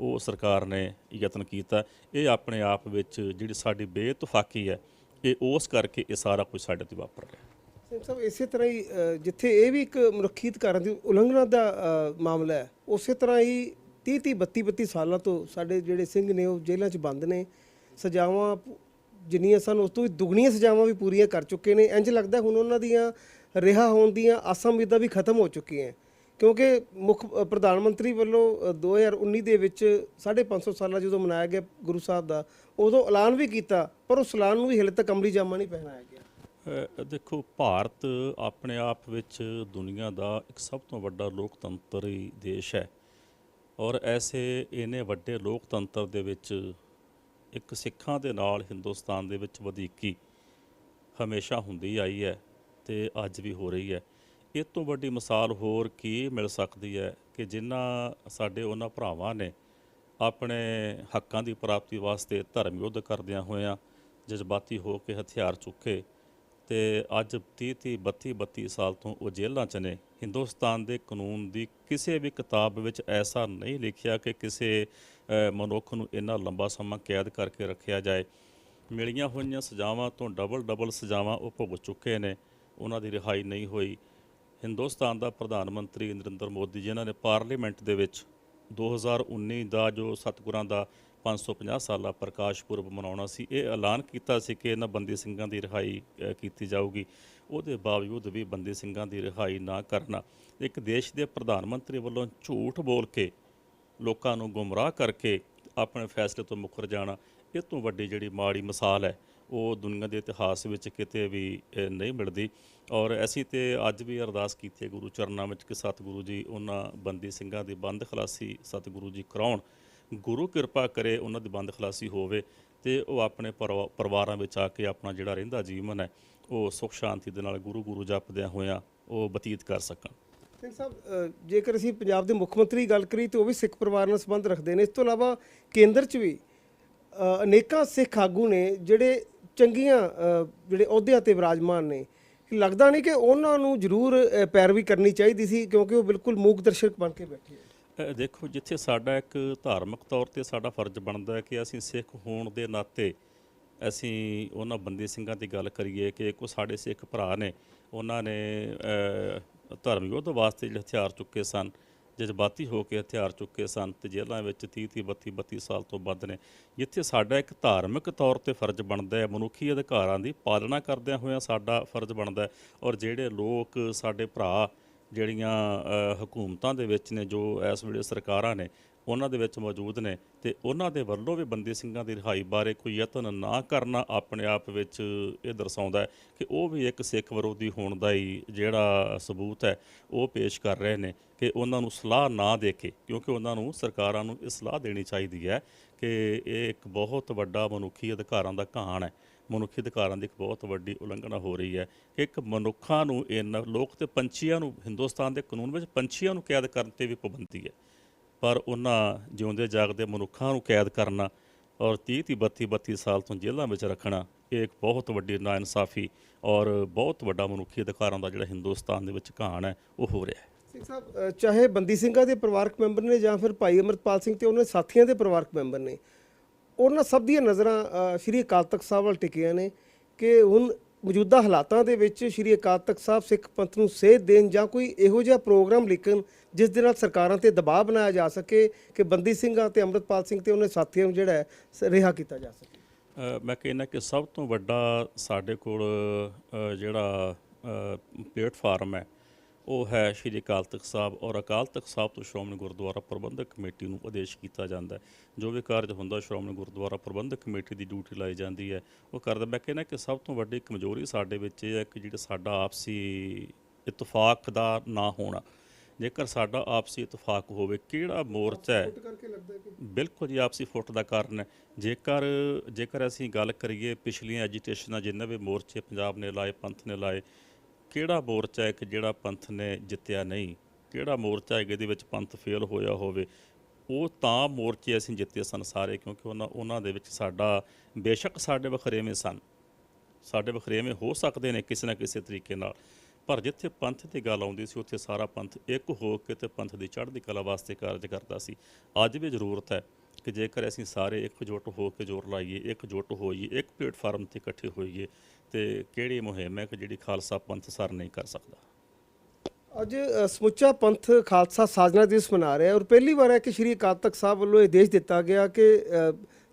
ਉਹ ਸਰਕਾਰ ਨੇ ਯਤਨ ਕੀਤਾ। ਇਹ ਆਪਣੇ ਆਪ ਵਿੱਚ ਜਿਹੜੀ ਸਾਡੀ ਬੇਇਤਫਾਕੀ ਹੈ, ਇਹ ਉਸ ਕਰਕੇ ਇਹ ਸਾਰਾ ਕੁਝ ਸਾਡੇ ਤੇ ਵਾਪਰ ਰਿਹਾ। ਸਿੰਘ ਸਾਹਿਬ, ਇਸੇ ਤਰ੍ਹਾਂ ਹੀ ਜਿੱਥੇ ਇਹ ਵੀ ਇੱਕ ਮਨੁੱਖੀ ਅਧਿਕਾਰਾਂ ਦੀ ਉਲੰਘਣਾ ਦਾ ਮਾਮਲਾ ਹੈ, ਉਸੇ ਤਰ੍ਹਾਂ ਹੀ 30 30 32 32 ਸਾਲਾਂ ਤੋਂ ਸਾਡੇ ਜਿਹੜੇ ਸਿੰਘ ਨੇ, ਉਹ ਜੇਲ੍ਹਾਂ 'ਚ ਬੰਦ ਨੇ। ਸਜ਼ਾਵਾਂ ਜਿੰਨੀਆਂ ਸਨ ਉਸ ਤੋਂ ਵੀ ਦੁੱਗਣੀਆਂ ਸਜ਼ਾਵਾਂ ਵੀ ਪੂਰੀਆਂ ਕਰ ਚੁੱਕੇ ਨੇ ਇੰਜ ਲੱਗਦਾ ਹੁਣ ਉਹਨਾਂ ਦੀਆਂ ਰਿਹਾ ਹੋਣ ਦੀਆਂ ਆਸਾਂ ਉਮੀਦਾਂ ਵੀ ਖਤਮ ਹੋ ਚੁੱਕੀਆਂ ਕਿਉਂਕਿ ਮੁੱਖ ਪ੍ਰਧਾਨ ਮੰਤਰੀ ਵੱਲੋਂ ਅ, 2019 ਦੇ ਵਿੱਚ 550 ਸਾਲਾਂ ਜਦੋਂ ਮਨਾਇਆ ਗਿਆ ਗੁਰੂ ਸਾਹਿਬ ਦਾ ਉਦੋਂ ਐਲਾਨ ਵੀ ਕੀਤਾ ਪਰ ਉਸ ਐਲਾਨ ਨੂੰ ਵੀ ਹਲੇ ਤੱਕ ਅਮਲੀ ਜਾਮਾ ਨਹੀਂ ਪਹਿਨਾਇਆ ਗਿਆ। ਦੇਖੋ ਭਾਰਤ ਆਪਣੇ ਆਪ ਵਿੱਚ ਦੁਨੀਆ ਦਾ ਇੱਕ ਸਭ ਤੋਂ ਵੱਡਾ ਲੋਕਤੰਤਰੀ ਦੇਸ਼ ਹੈ। ਔਰ ਐਸੇ ਇਹਨੇ ਵੱਡੇ ਲੋਕਤੰਤਰ ਦੇ ਵਿੱਚ ਇੱਕ ਸਿੱਖਾਂ ਦੇ ਨਾਲ ਹਿੰਦੁਸਤਾਨ ਦੇ ਵਿੱਚ ਵਧੀਕੀ ਹਮੇਸ਼ਾ ਹੁੰਦੀ ਆਈ ਹੈ ਤੇ ਅੱਜ ਵੀ ਹੋ ਰਹੀ ਹੈ। ਇਹ ਤੋਂ ਵੱਡੀ ਮਿਸਾਲ ਹੋਰ ਕੀ ਮਿਲ ਸਕਦੀ ਹੈ ਕਿ ਜਿਨ੍ਹਾਂ ਸਾਡੇ ਉਹਨਾਂ ਭਰਾਵਾਂ ਨੇ ਆਪਣੇ ਹੱਕਾਂ ਦੀ ਪ੍ਰਾਪਤੀ ਵਾਸਤੇ ਧਰਮ ਯੁੱਧ ਕਰਦਿਆਂ ਹੋਇਆਂ ਜਜ਼ਬਾਤੀ ਹੋ ਕੇ ਹਥਿਆਰ ਚੁੱਕੇ ਤੇ ਅੱਜ 30 30 32 32 ਸਾਲ ਤੋਂ ਉਹ ਜੇਲ੍ਹਾਂ 'ਚ ਨੇ। ਹਿੰਦੁਸਤਾਨ ਦੇ ਕਾਨੂੰਨ ਦੀ ਕਿਸੇ ਵੀ ਕਿਤਾਬ ਵਿੱਚ ਐਸਾ ਨਹੀਂ ਲਿਖਿਆ ਕਿ ਕਿਸੇ ਮਨੁੱਖ ਨੂੰ ਇੰਨਾ ਲੰਬਾ ਸਮਾਂ ਕੈਦ ਕਰਕੇ ਰੱਖਿਆ ਜਾਏ। ਮਿਲੀਆਂ ਹੋਈਆਂ ਸਜ਼ਾਵਾਂ ਤੋਂ ਡਬਲ ਡਬਲ ਸਜ਼ਾਵਾਂ ਉਹ ਭੁਗ ਚੁੱਕੇ ਨੇ, ਉਹਨਾਂ ਦੀ ਰਿਹਾਈ ਨਹੀਂ ਹੋਈ। ਹਿੰਦੁਸਤਾਨ ਦਾ ਪ੍ਰਧਾਨ ਮੰਤਰੀ ਨਰਿੰਦਰ ਮੋਦੀ ਜਿਨ੍ਹਾਂ ਨੇ ਪਾਰਲੀਮੈਂਟ ਦੇ ਵਿੱਚ 2019 ਦਾ ਜੋ ਸਤਿਗੁਰਾਂ ਦਾ 550 ਸਾਲਾ ਪ੍ਰਕਾਸ਼ ਪੁਰਬ ਮਨਾਉਣਾ ਸੀ। ਇਹ ਐਲਾਨ ਕੀਤਾ ਸੀ ਕਿ ਇਹਨਾਂ ਬੰਦੀ ਸਿੰਘਾਂ ਦੀ ਰਿਹਾਈ ਕੀਤੀ ਜਾਊਗੀ। ਉਹਦੇ ਬਾਵਜੂਦ ਵੀ ਬੰਦੀ ਸਿੰਘਾਂ ਦੀ ਰਿਹਾਈ ਨਾ ਕਰਨਾ, ਇੱਕ ਦੇਸ਼ ਦੇ ਪ੍ਰਧਾਨ ਮੰਤਰੀ ਵੱਲੋਂ ਝੂਠ ਬੋਲ ਕੇ ਲੋਕਾਂ ਨੂੰ ਗੁੰਮਰਾਹ ਕਰਕੇ ਆਪਣੇ ਫੈਸਲੇ ਤੋਂ ਮੁੱਕਰ ਜਾਣਾ, ਇਹ ਤੋਂ ਵੱਡੀ ਜਿਹੜੀ ਮਾੜੀ ਮਿਸਾਲ ਹੈ, ਉਹ ਦੁਨੀਆ ਦੇ ਇਤਿਹਾਸ ਵਿੱਚ ਕਿਤੇ ਵੀ ਨਹੀਂ ਮਿਲਦੀ। ਔਰ ਅਸੀਂ ਤੇ ਅੱਜ ਵੀ ਅਰਦਾਸ ਕੀਤੀ ਹੈ ਗੁਰੂ ਚਰਨਾਂ ਵਿੱਚ ਕਿ ਸਤਿਗੁਰੂ ਜੀ ਉਹਨਾਂ ਬੰਦੀ ਸਿੰਘਾਂ ਦੀ ਬੰਦ ਖਲਾਸੀ ਸਤਿਗੁਰੂ ਜੀ ਕਰਾਉਣ। ਗੁਰੂ ਕਿਰਪਾ ਕਰੇ ਉਹਨਾਂ ਦੀ ਬੰਦ ਖਲਾਸੀ ਹੋਵੇ ਤੇ ਉਹ ਆਪਣੇ ਪਰਿਵਾਰਾਂ ਵਿੱਚ ਆ ਕੇ ਆਪਣਾ ਜਿਹੜਾ ਰਹਿੰਦਾ ਜੀਵਨ ਹੈ, ਉਹ ਸੁਖ ਸ਼ਾਂਤੀ ਦੇ ਨਾਲ ਗੁਰੂ ਗੁਰੂ ਜਪਦਿਆਂ ਹੋਇਆਂ ਉਹ ਬਤੀਤ ਕਰ ਸਕਣ। ਸਿੰਘ ਸਾਹਿਬ ਜੇਕਰ ਅਸੀਂ ਪੰਜਾਬ ਦੇ ਮੁੱਖ ਮੰਤਰੀ ਗੱਲ ਕਰੀ ਤੇ ਉਹ ਵੀ ਸਿੱਖ ਪਰਿਵਾਰ ਨਾਲ ਸੰਬੰਧ ਰੱਖਦੇ ਨੇ, ਇਸ ਤੋਂ ਇਲਾਵਾ ਕੇਂਦਰ 'ਚ ਵੀ ਅਨੇਕਾਂ ਸਿੱਖ ਆਗੂ ਨੇ ਜਿਹੜੇ ਚੰਗੀਆਂ ਜਿਹੜੇ ਅਹੁਦਿਆਂ ਤੇ ਵਿਰਾਜਮਾਨ ਨੇ ਲੱਗਦਾ ਨਹੀਂ ਕਿ ਉਹਨਾਂ ਨੂੰ ਜ਼ਰੂਰ ਪੈਰਵੀ ਕਰਨੀ ਚਾਹੀਦੀ ਸੀ ਕਿਉਂਕਿ ਉਹ ਬਿਲਕੁਲ ਮੂਕ ਦਰਸ਼ਕ ਬਣ ਕੇ ਬੈਠੇ ਦੇਖੋ, ਜਿੱਥੇ ਸਾਡਾ ਇੱਕ ਧਾਰਮਿਕ ਤੌਰ ਤੇ ਸਾਡਾ ਫਰਜ਼ ਬਣਦਾ ਹੈ ਕਿ ਅਸੀਂ ਸਿੱਖ ਹੋਣ ਦੇ ਨਾਤੇ ਅਸੀਂ ਉਹਨਾਂ ਬੰਦੀ ਸਿੰਘਾਂ ਦੀ ਗੱਲ ਕਰੀਏ ਕਿ ਕੋ ਸਾਡੇ ਸਿੱਖ ਭਰਾ ਨੇ, ਉਹਨਾਂ ਨੇ ਧਰਮ ਯੁੱਧ ਵਾਸਤੇ ਜਿਹੜੇ ਹਥਿਆਰ ਚੁੱਕੇ ਸਨ, ਜਜ਼ਬਾਤੀ ਹੋ ਕੇ ਹਥਿਆਰ ਚੁੱਕੇ ਸਨ ਤੇ ਜੇਲ੍ਹਾਂ ਵਿੱਚ 30 30 32 32 ਸਾਲ ਤੋਂ ਵੱਧ ਨੇ। ਜਿੱਥੇ ਸਾਡਾ ਇੱਕ ਧਾਰਮਿਕ ਤੌਰ ਤੇ ਫਰਜ਼ ਬਣਦਾ ਹੈ, ਮਨੁੱਖੀ ਅਧਿਕਾਰਾਂ ਦੀ ਪਾਲਣਾ ਕਰਦਿਆਂ ਹੋਇਆਂ ਸਾਡਾ ਫਰਜ਼ ਬਣਦਾ ਹੈ ਔਰ ਜਿਹੜੇ ਲੋਕ ਸਾਡੇ ਭਰਾ ਜਿਹੜੀਆਂ ਹਕੂਮਤਾਂ ਦੇ ਵਿੱਚ ਨੇ ਜੋ ਇਸ ਵੇਲੇ ਸਰਕਾਰਾਂ ਨੇ, ਉਹਨਾਂ ਦੇ ਵਿੱਚ ਮੌਜੂਦ ਨੇ ਤੇ ਉਹਨਾਂ ਦੇ ਵੱਲੋਂ ਵੀ ਬੰਦੀ ਸਿੰਘਾਂ ਦੀ ਰਿਹਾਈ ਬਾਰੇ ਕੋਈ ਯਤਨ ਨਾ ਕਰਨਾ ਆਪਣੇ ਆਪ ਵਿੱਚ ਇਹ ਦਰਸਾਉਂਦਾ ਹੈ ਕਿ ਉਹ ਵੀ ਇੱਕ ਸਿੱਖ ਵਿਰੋਧੀ ਹੋਣ ਦਾ ਹੀ ਜਿਹੜਾ ਸਬੂਤ ਹੈ, ਉਹ ਪੇਸ਼ ਕਰ ਰਹੇ ਨੇ ਕਿ ਉਹਨਾਂ ਨੂੰ ਸਲਾਹ ਨਾ ਦੇ ਕੇ, ਕਿਉਂਕਿ ਉਹਨਾਂ ਨੂੰ ਸਰਕਾਰਾਂ ਨੂੰ ਇਹ ਸਲਾਹ ਦੇਣੀ ਚਾਹੀਦੀ ਹੈ ਕਿ ਇਹ ਇੱਕ ਬਹੁਤ ਵੱਡਾ ਮਨੁੱਖੀ ਅਧਿਕਾਰਾਂ ਦਾ ਕਹਾਣ ਹੈ। ਮਨੁੱਖੀ ਅਧਿਕਾਰਾਂ ਦੀ ਇੱਕ ਬਹੁਤ ਵੱਡੀ ਉਲੰਘਣਾ ਹੋ ਰਹੀ ਹੈ ਕਿ ਇੱਕ ਮਨੁੱਖਾਂ ਨੂੰ ਇਹਨਾਂ ਲੋਕ ਤੇ ਪੰਛੀਆਂ ਨੂੰ, ਹਿੰਦੁਸਤਾਨ ਦੇ ਕਾਨੂੰਨ ਵਿੱਚ ਪੰਛੀਆਂ ਨੂੰ ਕੈਦ ਕਰਨ ਤੇ ਵੀ ਪਾਬੰਦੀ ਹੈ। ਪਰ ਉਹਨਾਂ ਜਿਉਂਦੇ ਜਾਗਦੇ ਮਨੁੱਖਾਂ ਨੂੰ ਕੈਦ ਕਰਨਾ ਔਰ 30 ਤੀਹ 32 32 ਸਾਲ ਤੋਂ ਜੇਲ੍ਹਾਂ ਵਿੱਚ ਰੱਖਣਾ, ਇਹ ਇੱਕ ਬਹੁਤ ਵੱਡੀ ਨਾਇਨਸਾਫੀ ਔਰ ਬਹੁਤ ਵੱਡਾ ਮਨੁੱਖੀ ਅਧਿਕਾਰਾਂ ਦਾ ਜਿਹੜਾ ਹਿੰਦੁਸਤਾਨ ਦੇ ਵਿੱਚ ਕਹਾਣ ਹੈ, ਉਹ ਹੋ ਰਿਹਾ ਹੈ। ਸਿੰਘ ਸਾਹਿਬ ਚਾਹੇ ਬੰਦੀ ਸਿੰਘਾਂ ਦੇ ਪਰਿਵਾਰਕ ਮੈਂਬਰ ਨੇ ਜਾਂ ਫਿਰ ਭਾਈ ਅਮਰਪਾਲ ਸਿੰਘ ਤੇ ਉਹਨਾਂ ਦੇ ਸਾਥੀਆਂ ਦੇ ਪਰਿਵਾਰਕ ਮੈਂਬਰ ਨੇ ਉਹਨਾਂ ਸਭ ਦੀਆਂ ਨਜ਼ਰਾਂ ਸ਼੍ਰੀ ਅਕਾਲ ਤਖਤ ਸਾਹਿਬ ਵੱਲ ਟਿਕੀਆਂ ਨੇ ਕਿ ਹੁਣ ਮੌਜੂਦਾ ਹਾਲਾਤਾਂ ਦੇ ਵਿੱਚ ਸ਼੍ਰੀ ਅਕਾਲ ਤਖਤ ਸਾਹਿਬ ਸਿੱਖ ਪੰਥ ਨੂੰ ਸੇਧ ਦੇਣ ਜਾਂ ਕੋਈ ਇਹੋ ਜਿਹਾ ਪ੍ਰੋਗਰਾਮ ਲਿਖਣ ਜਿਸ ਦੇ ਨਾਲ ਸਰਕਾਰਾਂ ਤੇ ਦਬਾਅ ਬਣਾਇਆ ਜਾ ਸਕੇ ਕਿ ਬੰਦੀ ਸਿੰਘਾਂ ਤੇ ਅਮਰਪਾਲ ਸਿੰਘ ਤੇ ਉਹਨਾਂ ਸਾਥੀਆਂ ਨੂੰ ਜਿਹੜਾ ਹੈ ਸ- ਰਿਹਾ ਕੀਤਾ ਜਾ ਸਕੇ। ਮੈਂ ਕਹਿੰਦਾ ਕਿ ਸਭ ਤੋਂ ਵੱਡਾ ਸਾਡੇ ਕੋਲ ਜਿਹੜਾ ਪਲੇਟਫਾਰਮ ਹੈ ਉਹ ਹੈ ਸ਼੍ਰੀ ਅਕਾਲ ਤਖਤ ਸਾਹਿਬ ਔਰ ਅਕਾਲ ਤਖਤ ਸਾਹਿਬ ਤੋਂ ਸ਼੍ਰੋਮਣੀ ਗੁਰਦੁਆਰਾ ਪ੍ਰਬੰਧਕ ਕਮੇਟੀ ਨੂੰ ਆਦੇਸ਼ ਕੀਤਾ ਜਾਂਦਾ ਜੋ ਵੀ ਕਾਰਜ ਹੁੰਦਾ ਸ਼੍ਰੋਮਣੀ ਗੁਰਦੁਆਰਾ ਪ੍ਰਬੰਧਕ ਕਮੇਟੀ ਦੀ ਡਿਊਟੀ ਲਾਈ ਜਾਂਦੀ ਹੈ। ਉਹ ਕਰਦਾ ਮੈਂ ਕਹਿੰਦਾ ਕਿ ਸਭ ਤੋਂ ਵੱਡੀ ਕਮਜ਼ੋਰੀ ਸਾਡੇ ਵਿੱਚ ਇਹ ਹੈ ਕਿ ਜਿਹੜਾ ਸਾਡਾ ਆਪਸੀ ਇਤਫਾਕ ਦਾ ਨਾ ਹੋਣਾ ਜੇਕਰ ਸਾਡਾ ਆਪਸੀ ਇਤਫਾਕ ਹੋਵੇ ਕਿਹੜਾ ਮੋਰਚਾ ਹੈ? ਬਿਲਕੁਲ ਜੀ ਆਪਸੀ ਫੁੱਟ ਦਾ ਕਾਰਨ ਹੈ। ਜੇਕਰ ਜੇਕਰ ਅਸੀਂ ਗੱਲ ਕਰੀਏ ਪਿਛਲੀਆਂ ਐਜੀਟੇਸ਼ਨਾਂ ਜਿੰਨੇ ਵੀ ਮੋਰਚੇ ਪੰਜਾਬ ਨੇ ਲਾਏ ਪੰਥ ਨੇ ਲਾਏ ਕਿਹੜਾ ਮੋਰਚਾ ਇੱਕ ਜਿਹੜਾ ਪੰਥ ਨੇ ਜਿੱਤਿਆ ਨਹੀਂ? ਕਿਹੜਾ ਮੋਰਚਾ ਹੈ ਜਿਹਦੇ ਵਿੱਚ ਪੰਥ ਫੇਲ ਹੋਇਆ ਹੋਵੇ? ਉਹ ਤਾਂ ਮੋਰਚੇ ਅਸੀਂ ਜਿੱਤੇ ਸਨ ਸਾਰੇ, ਕਿਉਂਕਿ ਉਹਨਾਂ ਉਹਨਾਂ ਦੇ ਵਿੱਚ ਸਾਡਾ, ਬੇਸ਼ੱਕ ਸਾਡੇ ਵਖਰੇਵੇਂ ਸਨ। ਸਾਡੇ ਵਖਰੇਵੇਂ ਹੋ ਸਕਦੇ ਨੇ ਕਿਸੇ ਨਾ ਕਿਸੇ ਤਰੀਕੇ ਨਾਲ। ਪਰ ਜਿੱਥੇ ਪੰਥ ਦੀ ਗੱਲ ਆਉਂਦੀ ਸੀ, ਉੱਥੇ ਸਾਰਾ ਪੰਥ ਇੱਕ ਹੋ ਕੇ ਤੇ ਪੰਥ ਦੀ ਚੜ੍ਹਦੀ ਕਲਾ ਵਾਸਤੇ ਕਾਰਜ ਕਰਦਾ ਸੀ। ਅੱਜ ਵੀ ਜ਼ਰੂਰਤ ਹੈ। ਕਿ ਜੇਕਰ ਅਸੀਂ ਸਾਰੇ ਇਕਜੁੱਟ ਹੋ ਕੇ ਜ਼ੋਰ ਲਾਈਏ, ਇਕਜੁੱਟ ਹੋਈਏ, ਇੱਕ ਪਲੇਟਫਾਰਮ ਤੇ ਇਕੱਠੇ ਹੋਈਏ, ਤੇ ਕਿਹੜੀ ਮੁਹਿੰਮ ਹੈ ਕਿ ਜਿਹੜੀ ਖਾਲਸਾ ਪੰਥ ਸਰ ਨਹੀਂ ਕਰ ਸਕਦਾ? ਅੱਜ ਸਮੁੱਚਾ ਪੰਥ ਖਾਲਸਾ ਸਾਜਨਾ ਦਿਵਸ ਮਨਾ ਰਿਹਾ ਔਰ ਪਹਿਲੀ ਵਾਰ ਹੈ ਕਿ ਸ਼੍ਰੀ ਅਕਾਲ ਤਖਤ ਸਾਹਿਬ ਵੱਲੋਂ ਇਹ ਦੇਸ਼ ਦਿੱਤਾ ਗਿਆ ਕਿ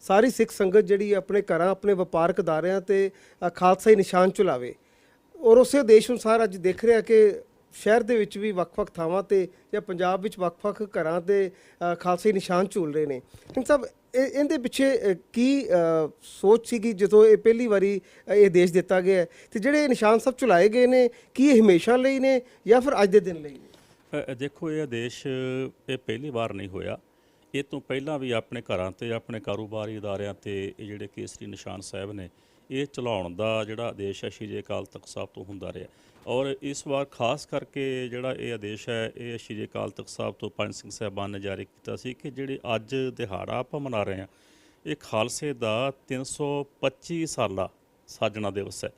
ਸਾਰੀ ਸਿੱਖ ਸੰਗਤ ਜਿਹੜੀ ਆਪਣੇ ਘਰਾਂ, ਆਪਣੇ ਵਪਾਰਕ ਅਦਾਰਿਆਂ ਤੇ ਖਾਲਸਾ ਹੀ ਨਿਸ਼ਾਨ ਚੁਲਾਵੇ ਔਰ ਉਸੇ ਦੇਸ਼ ਅਨੁਸਾਰ ਅੱਜ ਦੇਖ ਰਿਹਾ ਕਿ ਸ਼ਹਿਰ ਦੇ ਵਿੱਚ ਵੀ ਵੱਖ-ਵੱਖ ਥਾਵਾਂ ਤੇ ਜਾਂ ਪੰਜਾਬ ਵਿੱਚ ਵੱਖ-ਵੱਖ ਘਰਾਂ ਤੇ ਖਾਲਸੇ ਨਿਸ਼ਾਨ ਝੂਲ ਰਹੇ ਨੇ। ਸਿੰਘ ਸਾਹਿਬ ਇਹ ਇਹਦੇ ਪਿੱਛੇ ਕੀ ਅ, ਸੋਚ ਸੀਗੀ ਜਦੋਂ ਇਹ ਪਹਿਲੀ ਵਾਰੀ ਇਹ ਦੇਸ਼ ਦਿੱਤਾ ਗਿਆ ਹੈ? ਤੇ ਜਿਹੜੇ ਨਿਸ਼ਾਨ ਸਭ ਚੁਲਾਏ ਗਏ ਨੇ ਕੀ ਇਹ ਹਮੇਸ਼ਾ ਲਈ ਨੇ ਜਾਂ ਫਿਰ ਅੱਜ ਦੇ ਦਿਨ ਲਈ ਨੇ? ਦੇਖੋ ਇਹ ਆਦੇਸ਼ ਇਹ ਪਹਿਲੀ ਵਾਰ ਨਹੀਂ ਹੋਇਆ। ਇਹ ਤੋਂ ਪਹਿਲਾਂ ਵੀ ਆਪਣੇ ਘਰਾਂ ਤੇ ਆਪਣੇ ਕਾਰੋਬਾਰੀ ਅਦਾਰਿਆਂ ਤੇ ਇਹ ਜਿਹੜੇ ਕੇਸਰੀ ਨਿਸ਼ਾਨ ਸਾਹਿਬ ਨੇ ਇਹ ਚਲਾਉਣ ਦਾ ਜਿਹੜਾ ਆਦੇਸ਼ ਹੈ ਸ਼੍ਰੀ ਅਕਾਲ ਤਖਤ ਸਾਹਿਬ ਤੋਂ ਹੁੰਦਾ ਰਿਹਾ। ਔਰ ਇਸ ਵਾਰ ਖਾਸ ਕਰਕੇ ਜਿਹੜਾ ਇਹ ਆਦੇਸ਼ ਹੈ, ਇਹ ਸ਼੍ਰੀ ਅਕਾਲ ਤਖਤ ਸਾਹਿਬ ਤੋਂ ਪੰਜ ਸਿੰਘ ਸਾਹਿਬਾਨ ਨੇ ਜਾਰੀ ਕੀਤਾ ਸੀ ਕਿ ਜਿਹੜੇ ਅੱਜ ਦਿਹਾੜਾ ਆਪਾਂ ਮਨਾ ਰਹੇ ਹਾਂ, ਇਹ ਖਾਲਸੇ ਦਾ 325 ਸਾਲਾ ਸਾਜਣਾ ਦਿਵਸ ਹੈ।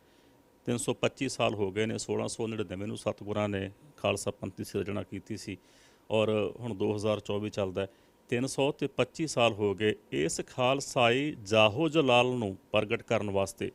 325 ਸਾਲ ਹੋ ਗਏ ਨੇ 1699 ਨੂੰ ਸਤਿਗੁਰਾਂ ਨੇ ਖਾਲਸਾ ਪੰਥ ਦੀ ਸਿਰਜਣਾ ਕੀਤੀ ਸੀ ਔਰ ਹੁਣ 2024 ਚੱਲਦਾ ਹੈ। 300 ਤੇ 25 ਸਾਲ ਹੋ ਗਏ, ਇਸ ਖਾਲਸਾਈ ਜਾਹੋ ਜਲਾਲ ਨੂੰ ਪ੍ਰਗਟ ਕਰਨ ਵਾਸਤੇ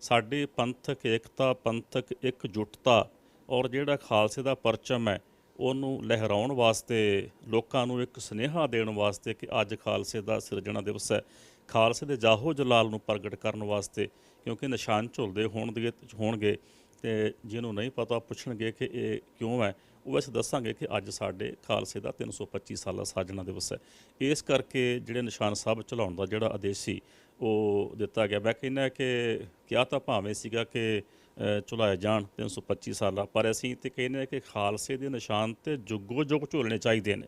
ਸਾਡੀ ਪੰਥਕ ਏਕਤਾ, ਪੰਥਕ ਇਕਜੁੱਟਤਾ ਔਰ ਜਿਹੜਾ ਖਾਲਸੇ ਦਾ ਪਰਚਮ ਹੈ, ਉਹਨੂੰ ਲਹਿਰਾਉਣ ਵਾਸਤੇ, ਲੋਕਾਂ ਨੂੰ ਇੱਕ ਸੁਨੇਹਾ ਦੇਣ ਵਾਸਤੇ ਕਿ ਅੱਜ ਖਾਲਸੇ ਦਾ ਸਿਰਜਣਾ ਦਿਵਸ ਹੈ। ਖਾਲਸੇ ਦੇ ਜਾਹੋ ਜਲਾਲ ਨੂੰ ਪ੍ਰਗਟ ਕਰਨ ਵਾਸਤੇ, ਕਿਉਂਕਿ ਨਿਸ਼ਾਨ ਝੁਲਦੇ ਹੋਣਗੇ ਹੋਣਗੇ ਤੇ ਜਿਹਨੂੰ ਨਹੀਂ ਪਤਾ ਪੁੱਛਣਗੇ ਕਿ ਇਹ ਕਿਉਂ ਹੈ, ਉਹ ਅਸੀਂ ਦੱਸਾਂਗੇ ਕਿ ਅੱਜ ਸਾਡੇ ਖਾਲਸੇ ਦਾ 325 ਸਾਲਾ ਸਾਜਣਾ ਦਿਵਸ ਹੈ। ਇਸ ਕਰਕੇ ਜਿਹੜੇ ਨਿਸ਼ਾਨ ਸਾਹਿਬ ਚਲਾਉਣ ਦਾ ਜਿਹੜਾ ਆਦੇਸ਼ ਸੀ ਉਹ ਦਿੱਤਾ ਗਿਆ। ਮੈਂ ਕਹਿੰਦਾ ਕਿ ਕਿਹਾ ਤਾਂ ਭਾਵੇਂ ਸੀਗਾ ਕਿ ਅ, ਚੁਲਾਏ ਜਾਣ 325 ਸਾਲਾ ਪਰ ਅਸੀਂ ਤੇ ਕਹਿੰਦੇ ਹਾਂ ਕਿ ਖਾਲਸੇ ਦੇ ਨਿਸ਼ਾਨ ਤੇ ਜੁਗੋ ਜੁਗ ਝੁਲਣੇ ਚਾਹੀਦੇ ਨੇ।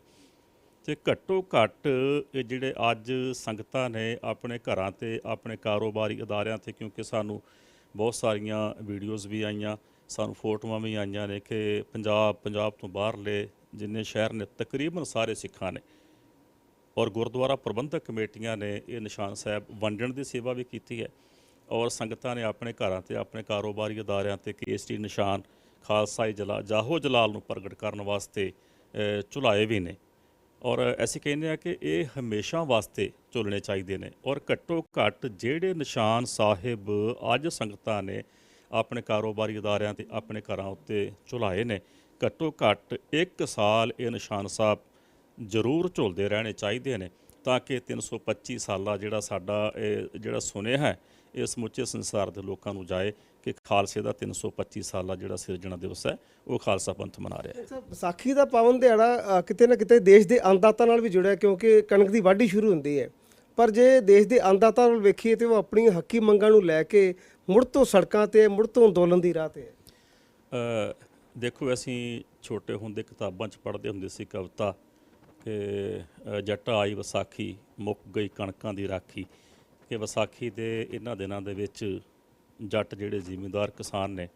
ਤੇ ਘੱਟੋ ਘੱਟ ਇਹ ਜਿਹੜੇ ਅੱਜ ਸੰਗਤਾਂ ਨੇ ਆਪਣੇ ਘਰਾਂ ਤੇ ਆਪਣੇ ਕਾਰੋਬਾਰੀ ਅਦਾਰਿਆਂ ਤੇ ਕਿਉਂਕਿ ਸਾਨੂੰ ਬਹੁਤ ਸਾਰੀਆਂ ਵੀਡੀਓਜ਼ ਵੀ ਆਈਆਂ ਸਾਨੂੰ ਫੋਟੋਆਂ ਵੀ ਆਈਆਂ ਨੇ ਕਿ ਪੰਜਾਬ ਪੰਜਾਬ ਤੋਂ ਬਾਹਰਲੇ ਜਿੰਨੇ ਸ਼ਹਿਰ ਨੇ ਤਕਰੀਬਨ ਸਾਰੇ ਸਿੱਖਾਂ ਨੇ। ਔਰ ਗੁਰਦੁਆਰਾ ਪ੍ਰਬੰਧਕ ਕਮੇਟੀਆਂ ਨੇ ਇਹ ਨਿਸ਼ਾਨ ਸਾਹਿਬ ਵੰਡਣ ਦੀ ਸੇਵਾ ਵੀ ਕੀਤੀ ਹੈ ਔਰ ਸੰਗਤਾਂ ਨੇ ਆਪਣੇ ਘਰਾਂ ਤੇ ਆਪਣੇ ਕਾਰੋਬਾਰੀ ਅਦਾਰਿਆਂ ਤੇ ਕੇਸਟੀ ਨਿਸ਼ਾਨ ਖਾਲਸਾਈ ਜਲਾ ਜਾਹੋ ਜਲਾਲ ਨੂੰ ਪ੍ਰਗਟ ਕਰਨ ਵਾਸਤੇ ਅ, ਝੁਲਾਏ ਵੀ ਨੇ। ਔਰ ਅਸੀਂ ਕਹਿੰਦੇ ਆ ਕਿ ਇਹ ਹਮੇਸ਼ਾ ਵਾਸਤੇ ਝੁਲਣੇ ਚਾਹੀਦੇ ਨੇ ਔਰ ਘੱਟੋ ਘੱਟ ਜਿਹੜੇ ਨਿਸ਼ਾਨ ਸਾਹਿਬ ਅੱਜ ਸੰਗਤਾਂ ਨੇ ਆਪਣੇ ਕਾਰੋਬਾਰੀ ਅਦਾਰਿਆਂ ਤੇ ਆਪਣੇ ਘਰਾਂ ਉੱਤੇ ਝੁਲਾਏ ਨੇ ਘੱਟੋ ਘੱਟ ਇੱਕ ਸਾਲ ਇਹ ਨਿਸ਼ਾਨ ਸਾਹਿਬ ਜ਼ਰੂਰ ਝੁਲਦੇ ਰਹਿਣੇ ਚਾਹੀਦੇ ਨੇ ਤਾਂ ਕਿ 325 ਸਾਲਾ ਜਿਹੜਾ ਸਾਡਾ ਇਹ ਜਿਹੜਾ ਸੁਨੇਹਾ ਹੈ ਇਹ ਸਮੁੱਚੇ ਸੰਸਾਰ ਦੇ ਲੋਕਾਂ ਨੂੰ ਜਾਏ ਕਿ ਖਾਲਸੇ ਦਾ 325 ਸਾਲਾ ਜਿਹੜਾ ਸਿਰਜਣਾ ਦਿਵਸ ਹੈ ਉਹ ਖਾਲਸਾ ਪੰਥ ਮਨਾ ਰਿਹਾ ਹੈ। ਵਿਸਾਖੀ ਦਾ ਪਾਵਨ ਦਿਹਾੜਾ ਕਿਤੇ ਨਾ ਕਿਤੇ ਦੇਸ਼ ਦੇ ਅੰਨਦਾਤਾ ਨਾਲ ਵੀ ਜੁੜਿਆ ਕਿਉਂਕਿ ਕਣਕ ਦੀ ਵਾਢੀ ਸ਼ੁਰੂ ਹੁੰਦੀ ਹੈ। ਪਰ ਜੇ ਦੇਸ਼ ਦੇ ਅੰਨਦਾਤਾ ਨੂੰ ਵੇਖੀਏ ਤੇ ਉਹ ਆਪਣੀ ਹੱਕੀ ਮੰਗਾਂ ਨੂੰ ਲੈ ਕੇ ਮੁੜ ਤੋਂ ਸੜਕਾਂ ਤੇ ਮੁੜ ਤੋਂ ਅੰਦੋਲਨ ਦੀ ਰਾਹ ਤੇ ਹੈ। ਦੇਖੋ ਅਸੀਂ ਛੋਟੇ ਹੁੰਦੇ ਕਿਤਾਬਾਂ 'ਚ ਪੜ੍ਹਦੇ ਹੁੰਦੇ ਸੀ ਕਵਿਤਾ। ਕਿ ਅ, ਜੱਟ ਆਈ ਵਿਸਾਖੀ ਮੁੱਕ ਗਈ ਕਣਕਾਂ ਦੀ ਰਾਖੀ। ਕਿ ਵਿਸਾਖੀ ਦੇ ਇਹਨਾਂ ਦਿਨਾਂ ਦੇ ਵਿੱਚ ਜੱਟ ਜਿਹੜੇ ਜ਼ਿਮੀਂਦਾਰ ਕਿਸਾਨ ਨੇ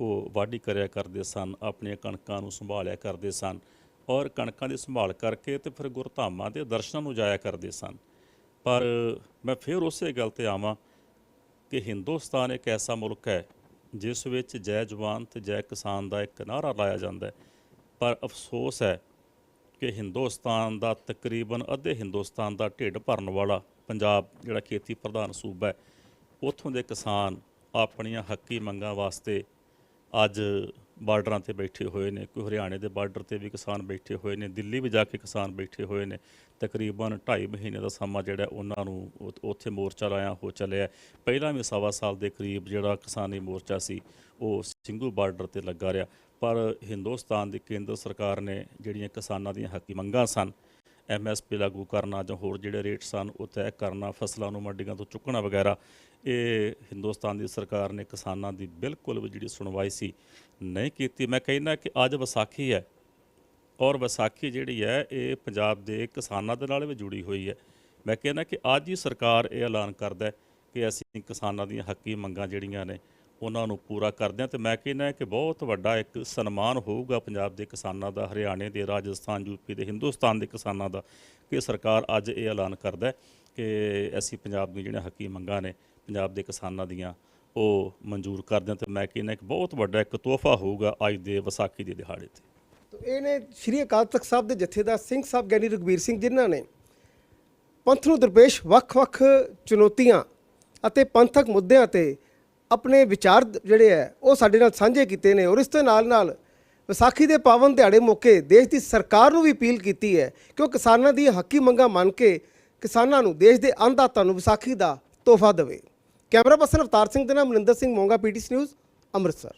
ਉਹ ਵਾਢੀ ਕਰਿਆ ਕਰਦੇ ਸਨ ਆਪਣੀਆਂ ਕਣਕਾਂ ਨੂੰ ਸੰਭਾਲਿਆ ਕਰਦੇ ਸਨ ਔਰ ਕਣਕਾਂ ਦੀ ਸੰਭਾਲ ਕਰਕੇ ਤੇ ਫਿਰ ਗੁਰਧਾਮਾਂ ਦੇ ਦਰਸ਼ਨਾਂ ਨੂੰ ਜਾਇਆ ਕਰਦੇ ਸਨ। ਪਰ ਮੈਂ ਫਿਰ ਉਸੇ ਗੱਲ ਤੇ ਆਵਾਂ ਕਿ ਹਿੰਦੁਸਤਾਨ ਇੱਕ ਐਸਾ ਮੁਲਕ ਹੈ ਜਿਸ ਵਿੱਚ ਜੈ ਜਵਾਨ ਤੇ ਜੈ ਕਿਸਾਨ ਦਾ ਇੱਕ ਨਾਰਾ ਲਾਇਆ ਜਾਂਦਾ ਹੈ। ਪਰ ਅਫਸੋਸ ਹੈ ਕਿ ਹਿੰਦੁਸਤਾਨ ਦਾ ਤਕਰੀਬਨ ਅੱਧੇ ਹਿੰਦੁਸਤਾਨ ਦਾ ਢਿੱਡ ਭਰਨ ਵਾਲਾ ਪੰਜਾਬ ਜਿਹੜਾ ਖੇਤੀ ਪ੍ਰਧਾਨ ਸੂਬਾ ਹੈ, ਉੱਥੋਂ ਦੇ ਕਿਸਾਨ ਆਪਣੀਆਂ ਹੱਕੀ ਮੰਗਾਂ ਵਾਸਤੇ ਅੱਜ ਬਾਰਡਰਾਂ ਤੇ ਬੈਠੇ ਹੋਏ ਨੇ। ਕੋਈ ਹਰਿਆਣੇ ਦੇ ਬਾਰਡਰ ਤੇ ਵੀ ਕਿਸਾਨ ਬੈਠੇ ਹੋਏ ਨੇ, ਦਿੱਲੀ ਵੀ ਜਾ ਕੇ ਕਿਸਾਨ ਬੈਠੇ ਹੋਏ ਨੇ। ਤਕਰੀਬਨ 2.5 ਮਹੀਨੇ ਦਾ ਸਮਾਂ ਜਿਹੜਾ ਉਹਨਾਂ ਨੂੰ ਉ- ਉੱਥੇ ਮੋਰਚਾ ਲਾਇਆ, ਹੋ ਚੱਲਿਆ ਪਹਿਲਾਂ ਵੀ ਸਵਾ ਸਾਲ ਦੇ ਕਰੀਬ ਜਿਹੜਾ ਕਿਸਾਨੀ ਮੋਰਚਾ ਸੀ, ਉਹ ਸਿੰਘੂ ਬਾਰਡਰ ਤੇ ਲੱਗਾ ਰਿਹਾ। ਪਰ ਹਿੰਦੁਸਤਾਨ ਦੀ ਕੇਂਦਰ ਸਰਕਾਰ ਨੇ ਜਿਹੜੀਆਂ ਕਿਸਾਨਾਂ ਦੀਆਂ ਹੱਕੀ ਮੰਗਾਂ ਸਨ ਐਮਐਸਪੀ ਲਾਗੂ ਕਰਨਾ ਜਾਂ ਹੋਰ ਜਿਹੜੇ ਰੇਟ ਸਨ ਉਹ ਤੈਅ ਕਰਨਾ, ਫਸਲਾਂ ਨੂੰ ਮੰਡੀਆਂ ਤੋਂ ਚੁੱਕਣਾ ਵਗੈਰਾ, ਇਹ ਹਿੰਦੁਸਤਾਨ ਦੀ ਸਰਕਾਰ ਨੇ ਕਿਸਾਨਾਂ ਦੀ ਬਿਲਕੁਲ ਵੀ ਜਿਹੜੀ ਸੁਣਵਾਈ ਸੀ ਨਹੀਂ ਕੀਤੀ। ਮੈਂ ਕਹਿੰਦਾ ਕਿ ਅੱਜ ਵਿਸਾਖੀ ਹੈ ਔਰ ਵਿਸਾਖੀ ਜਿਹੜੀ ਹੈ, ਇਹ ਪੰਜਾਬ ਦੇ ਕਿਸਾਨਾਂ ਦੇ ਨਾਲ ਵੀ ਜੁੜੀ ਹੋਈ ਹੈ। ਮੈਂ ਕਹਿੰਦਾ ਕਿ ਅੱਜ ਹੀ ਸਰਕਾਰ ਇਹ ਐਲਾਨ ਕਰਦਾ ਕਿ ਅਸੀਂ ਕਿਸਾਨਾਂ ਦੀਆਂ ਹੱਕੀ ਮੰਗਾਂ ਜਿਹੜੀਆਂ ਨੇ ਉਹਨਾਂ ਨੂੰ ਪੂਰਾ ਕਰਦੇ ਹਾਂ ਤੇ ਮੈਂ ਕਹਿੰਦਾ ਕਿ ਬਹੁਤ ਵੱਡਾ ਇੱਕ ਸਨਮਾਨ ਹੋਊਗਾ ਪੰਜਾਬ ਦੇ ਕਿਸਾਨਾਂ ਦਾ, ਹਰਿਆਣੇ ਦੇ, ਰਾਜਸਥਾਨ ਯੂਪੀ ਦੇ, ਹਿੰਦੁਸਤਾਨ ਦੇ ਕਿਸਾਨਾਂ ਦਾ ਕਿ ਸਰਕਾਰ ਅੱਜ ਇਹ ਐਲਾਨ ਕਰਦਾ ਕਿ ਅਸੀਂ ਪੰਜਾਬ ਦੀਆਂ ਜਿਹੜੀਆਂ ਹੱਕੀ ਮੰਗਾਂ ਨੇ ਪੰਜਾਬ ਦੇ ਕਿਸਾਨਾਂ ਦੀਆਂ ਉਹ ਮਨਜ਼ੂਰ ਕਰਦੇ ਹਾਂ ਤੇ ਮੈਂ ਕਹਿੰਦਾ ਇੱਕ ਬਹੁਤ ਵੱਡਾ ਇੱਕ ਤੋਹਫਾ ਹੋਊਗਾ ਅੱਜ ਦੇ ਵਿਸਾਖੀ ਦੇ ਦਿਹਾੜੇ ਤੇ। ਤੋ ਇਹ ਨੇ ਸ਼੍ਰੀ ਅਕਾਲ ਤਖਤ ਸਾਹਿਬ ਦੇ ਜਥੇਦਾਰ ਸਿੰਘ ਸਾਹਿਬ ਗਿਆਨੀ ਰਘਬੀਰ ਸਿੰਘ ਜਿਨ੍ਹਾਂ ਨੇ ਪੰਥ ਨੂੰ ਦਰਪੇਸ਼ ਵੱਖ-ਵੱਖ ਚੁਣੌਤੀਆਂ ਅਤੇ ਪੰਥਕ ਮੁੱਦਿਆਂ ਤੇ ਆਪਣੇ ਵਿਚਾਰ ਜਿਹੜੇ ਹੈ, ਉਹ ਸਾਡੇ ਨਾਲ ਸਾਂਝੇ ਕੀਤੇ ਨੇ ਔਰ ਇਸ ਦੇ ਨਾਲ-ਨਾਲ ਵਿਸਾਖੀ ਦੇ ਪਾਵਨ ਦਿਹਾੜੇ ਮੌਕੇ ਦੇਸ਼ ਦੀ ਸਰਕਾਰ ਨੂੰ ਵੀ ਅਪੀਲ ਕੀਤੀ ਹੈ ਕਿ ਉਹ ਕਿਸਾਨਾਂ ਦੀ ਹੱਕੀ ਮੰਗਾਂ ਮੰਨ ਕੇ ਕਿਸਾਨਾਂ ਨੂੰ ਦੇਸ਼ ਦੇ ਅੰਨਦਾਤਾ ਨੂੰ ਵਿਸਾਖੀ ਦਾ ਤੋਹਫਾ ਦੇਵੇ। ਕੈਮਰਾ ਪਰਸਨ ਅਵਤਾਰ ਸਿੰਘ ਦੇ ਨਾਲ ਮਨਿੰਦਰ ਸਿੰਘ ਮੋਂਗਾ, ਪੀਟੀਸੀ ਨਿਊਜ਼, ਅੰਮ੍ਰਿਤਸਰ।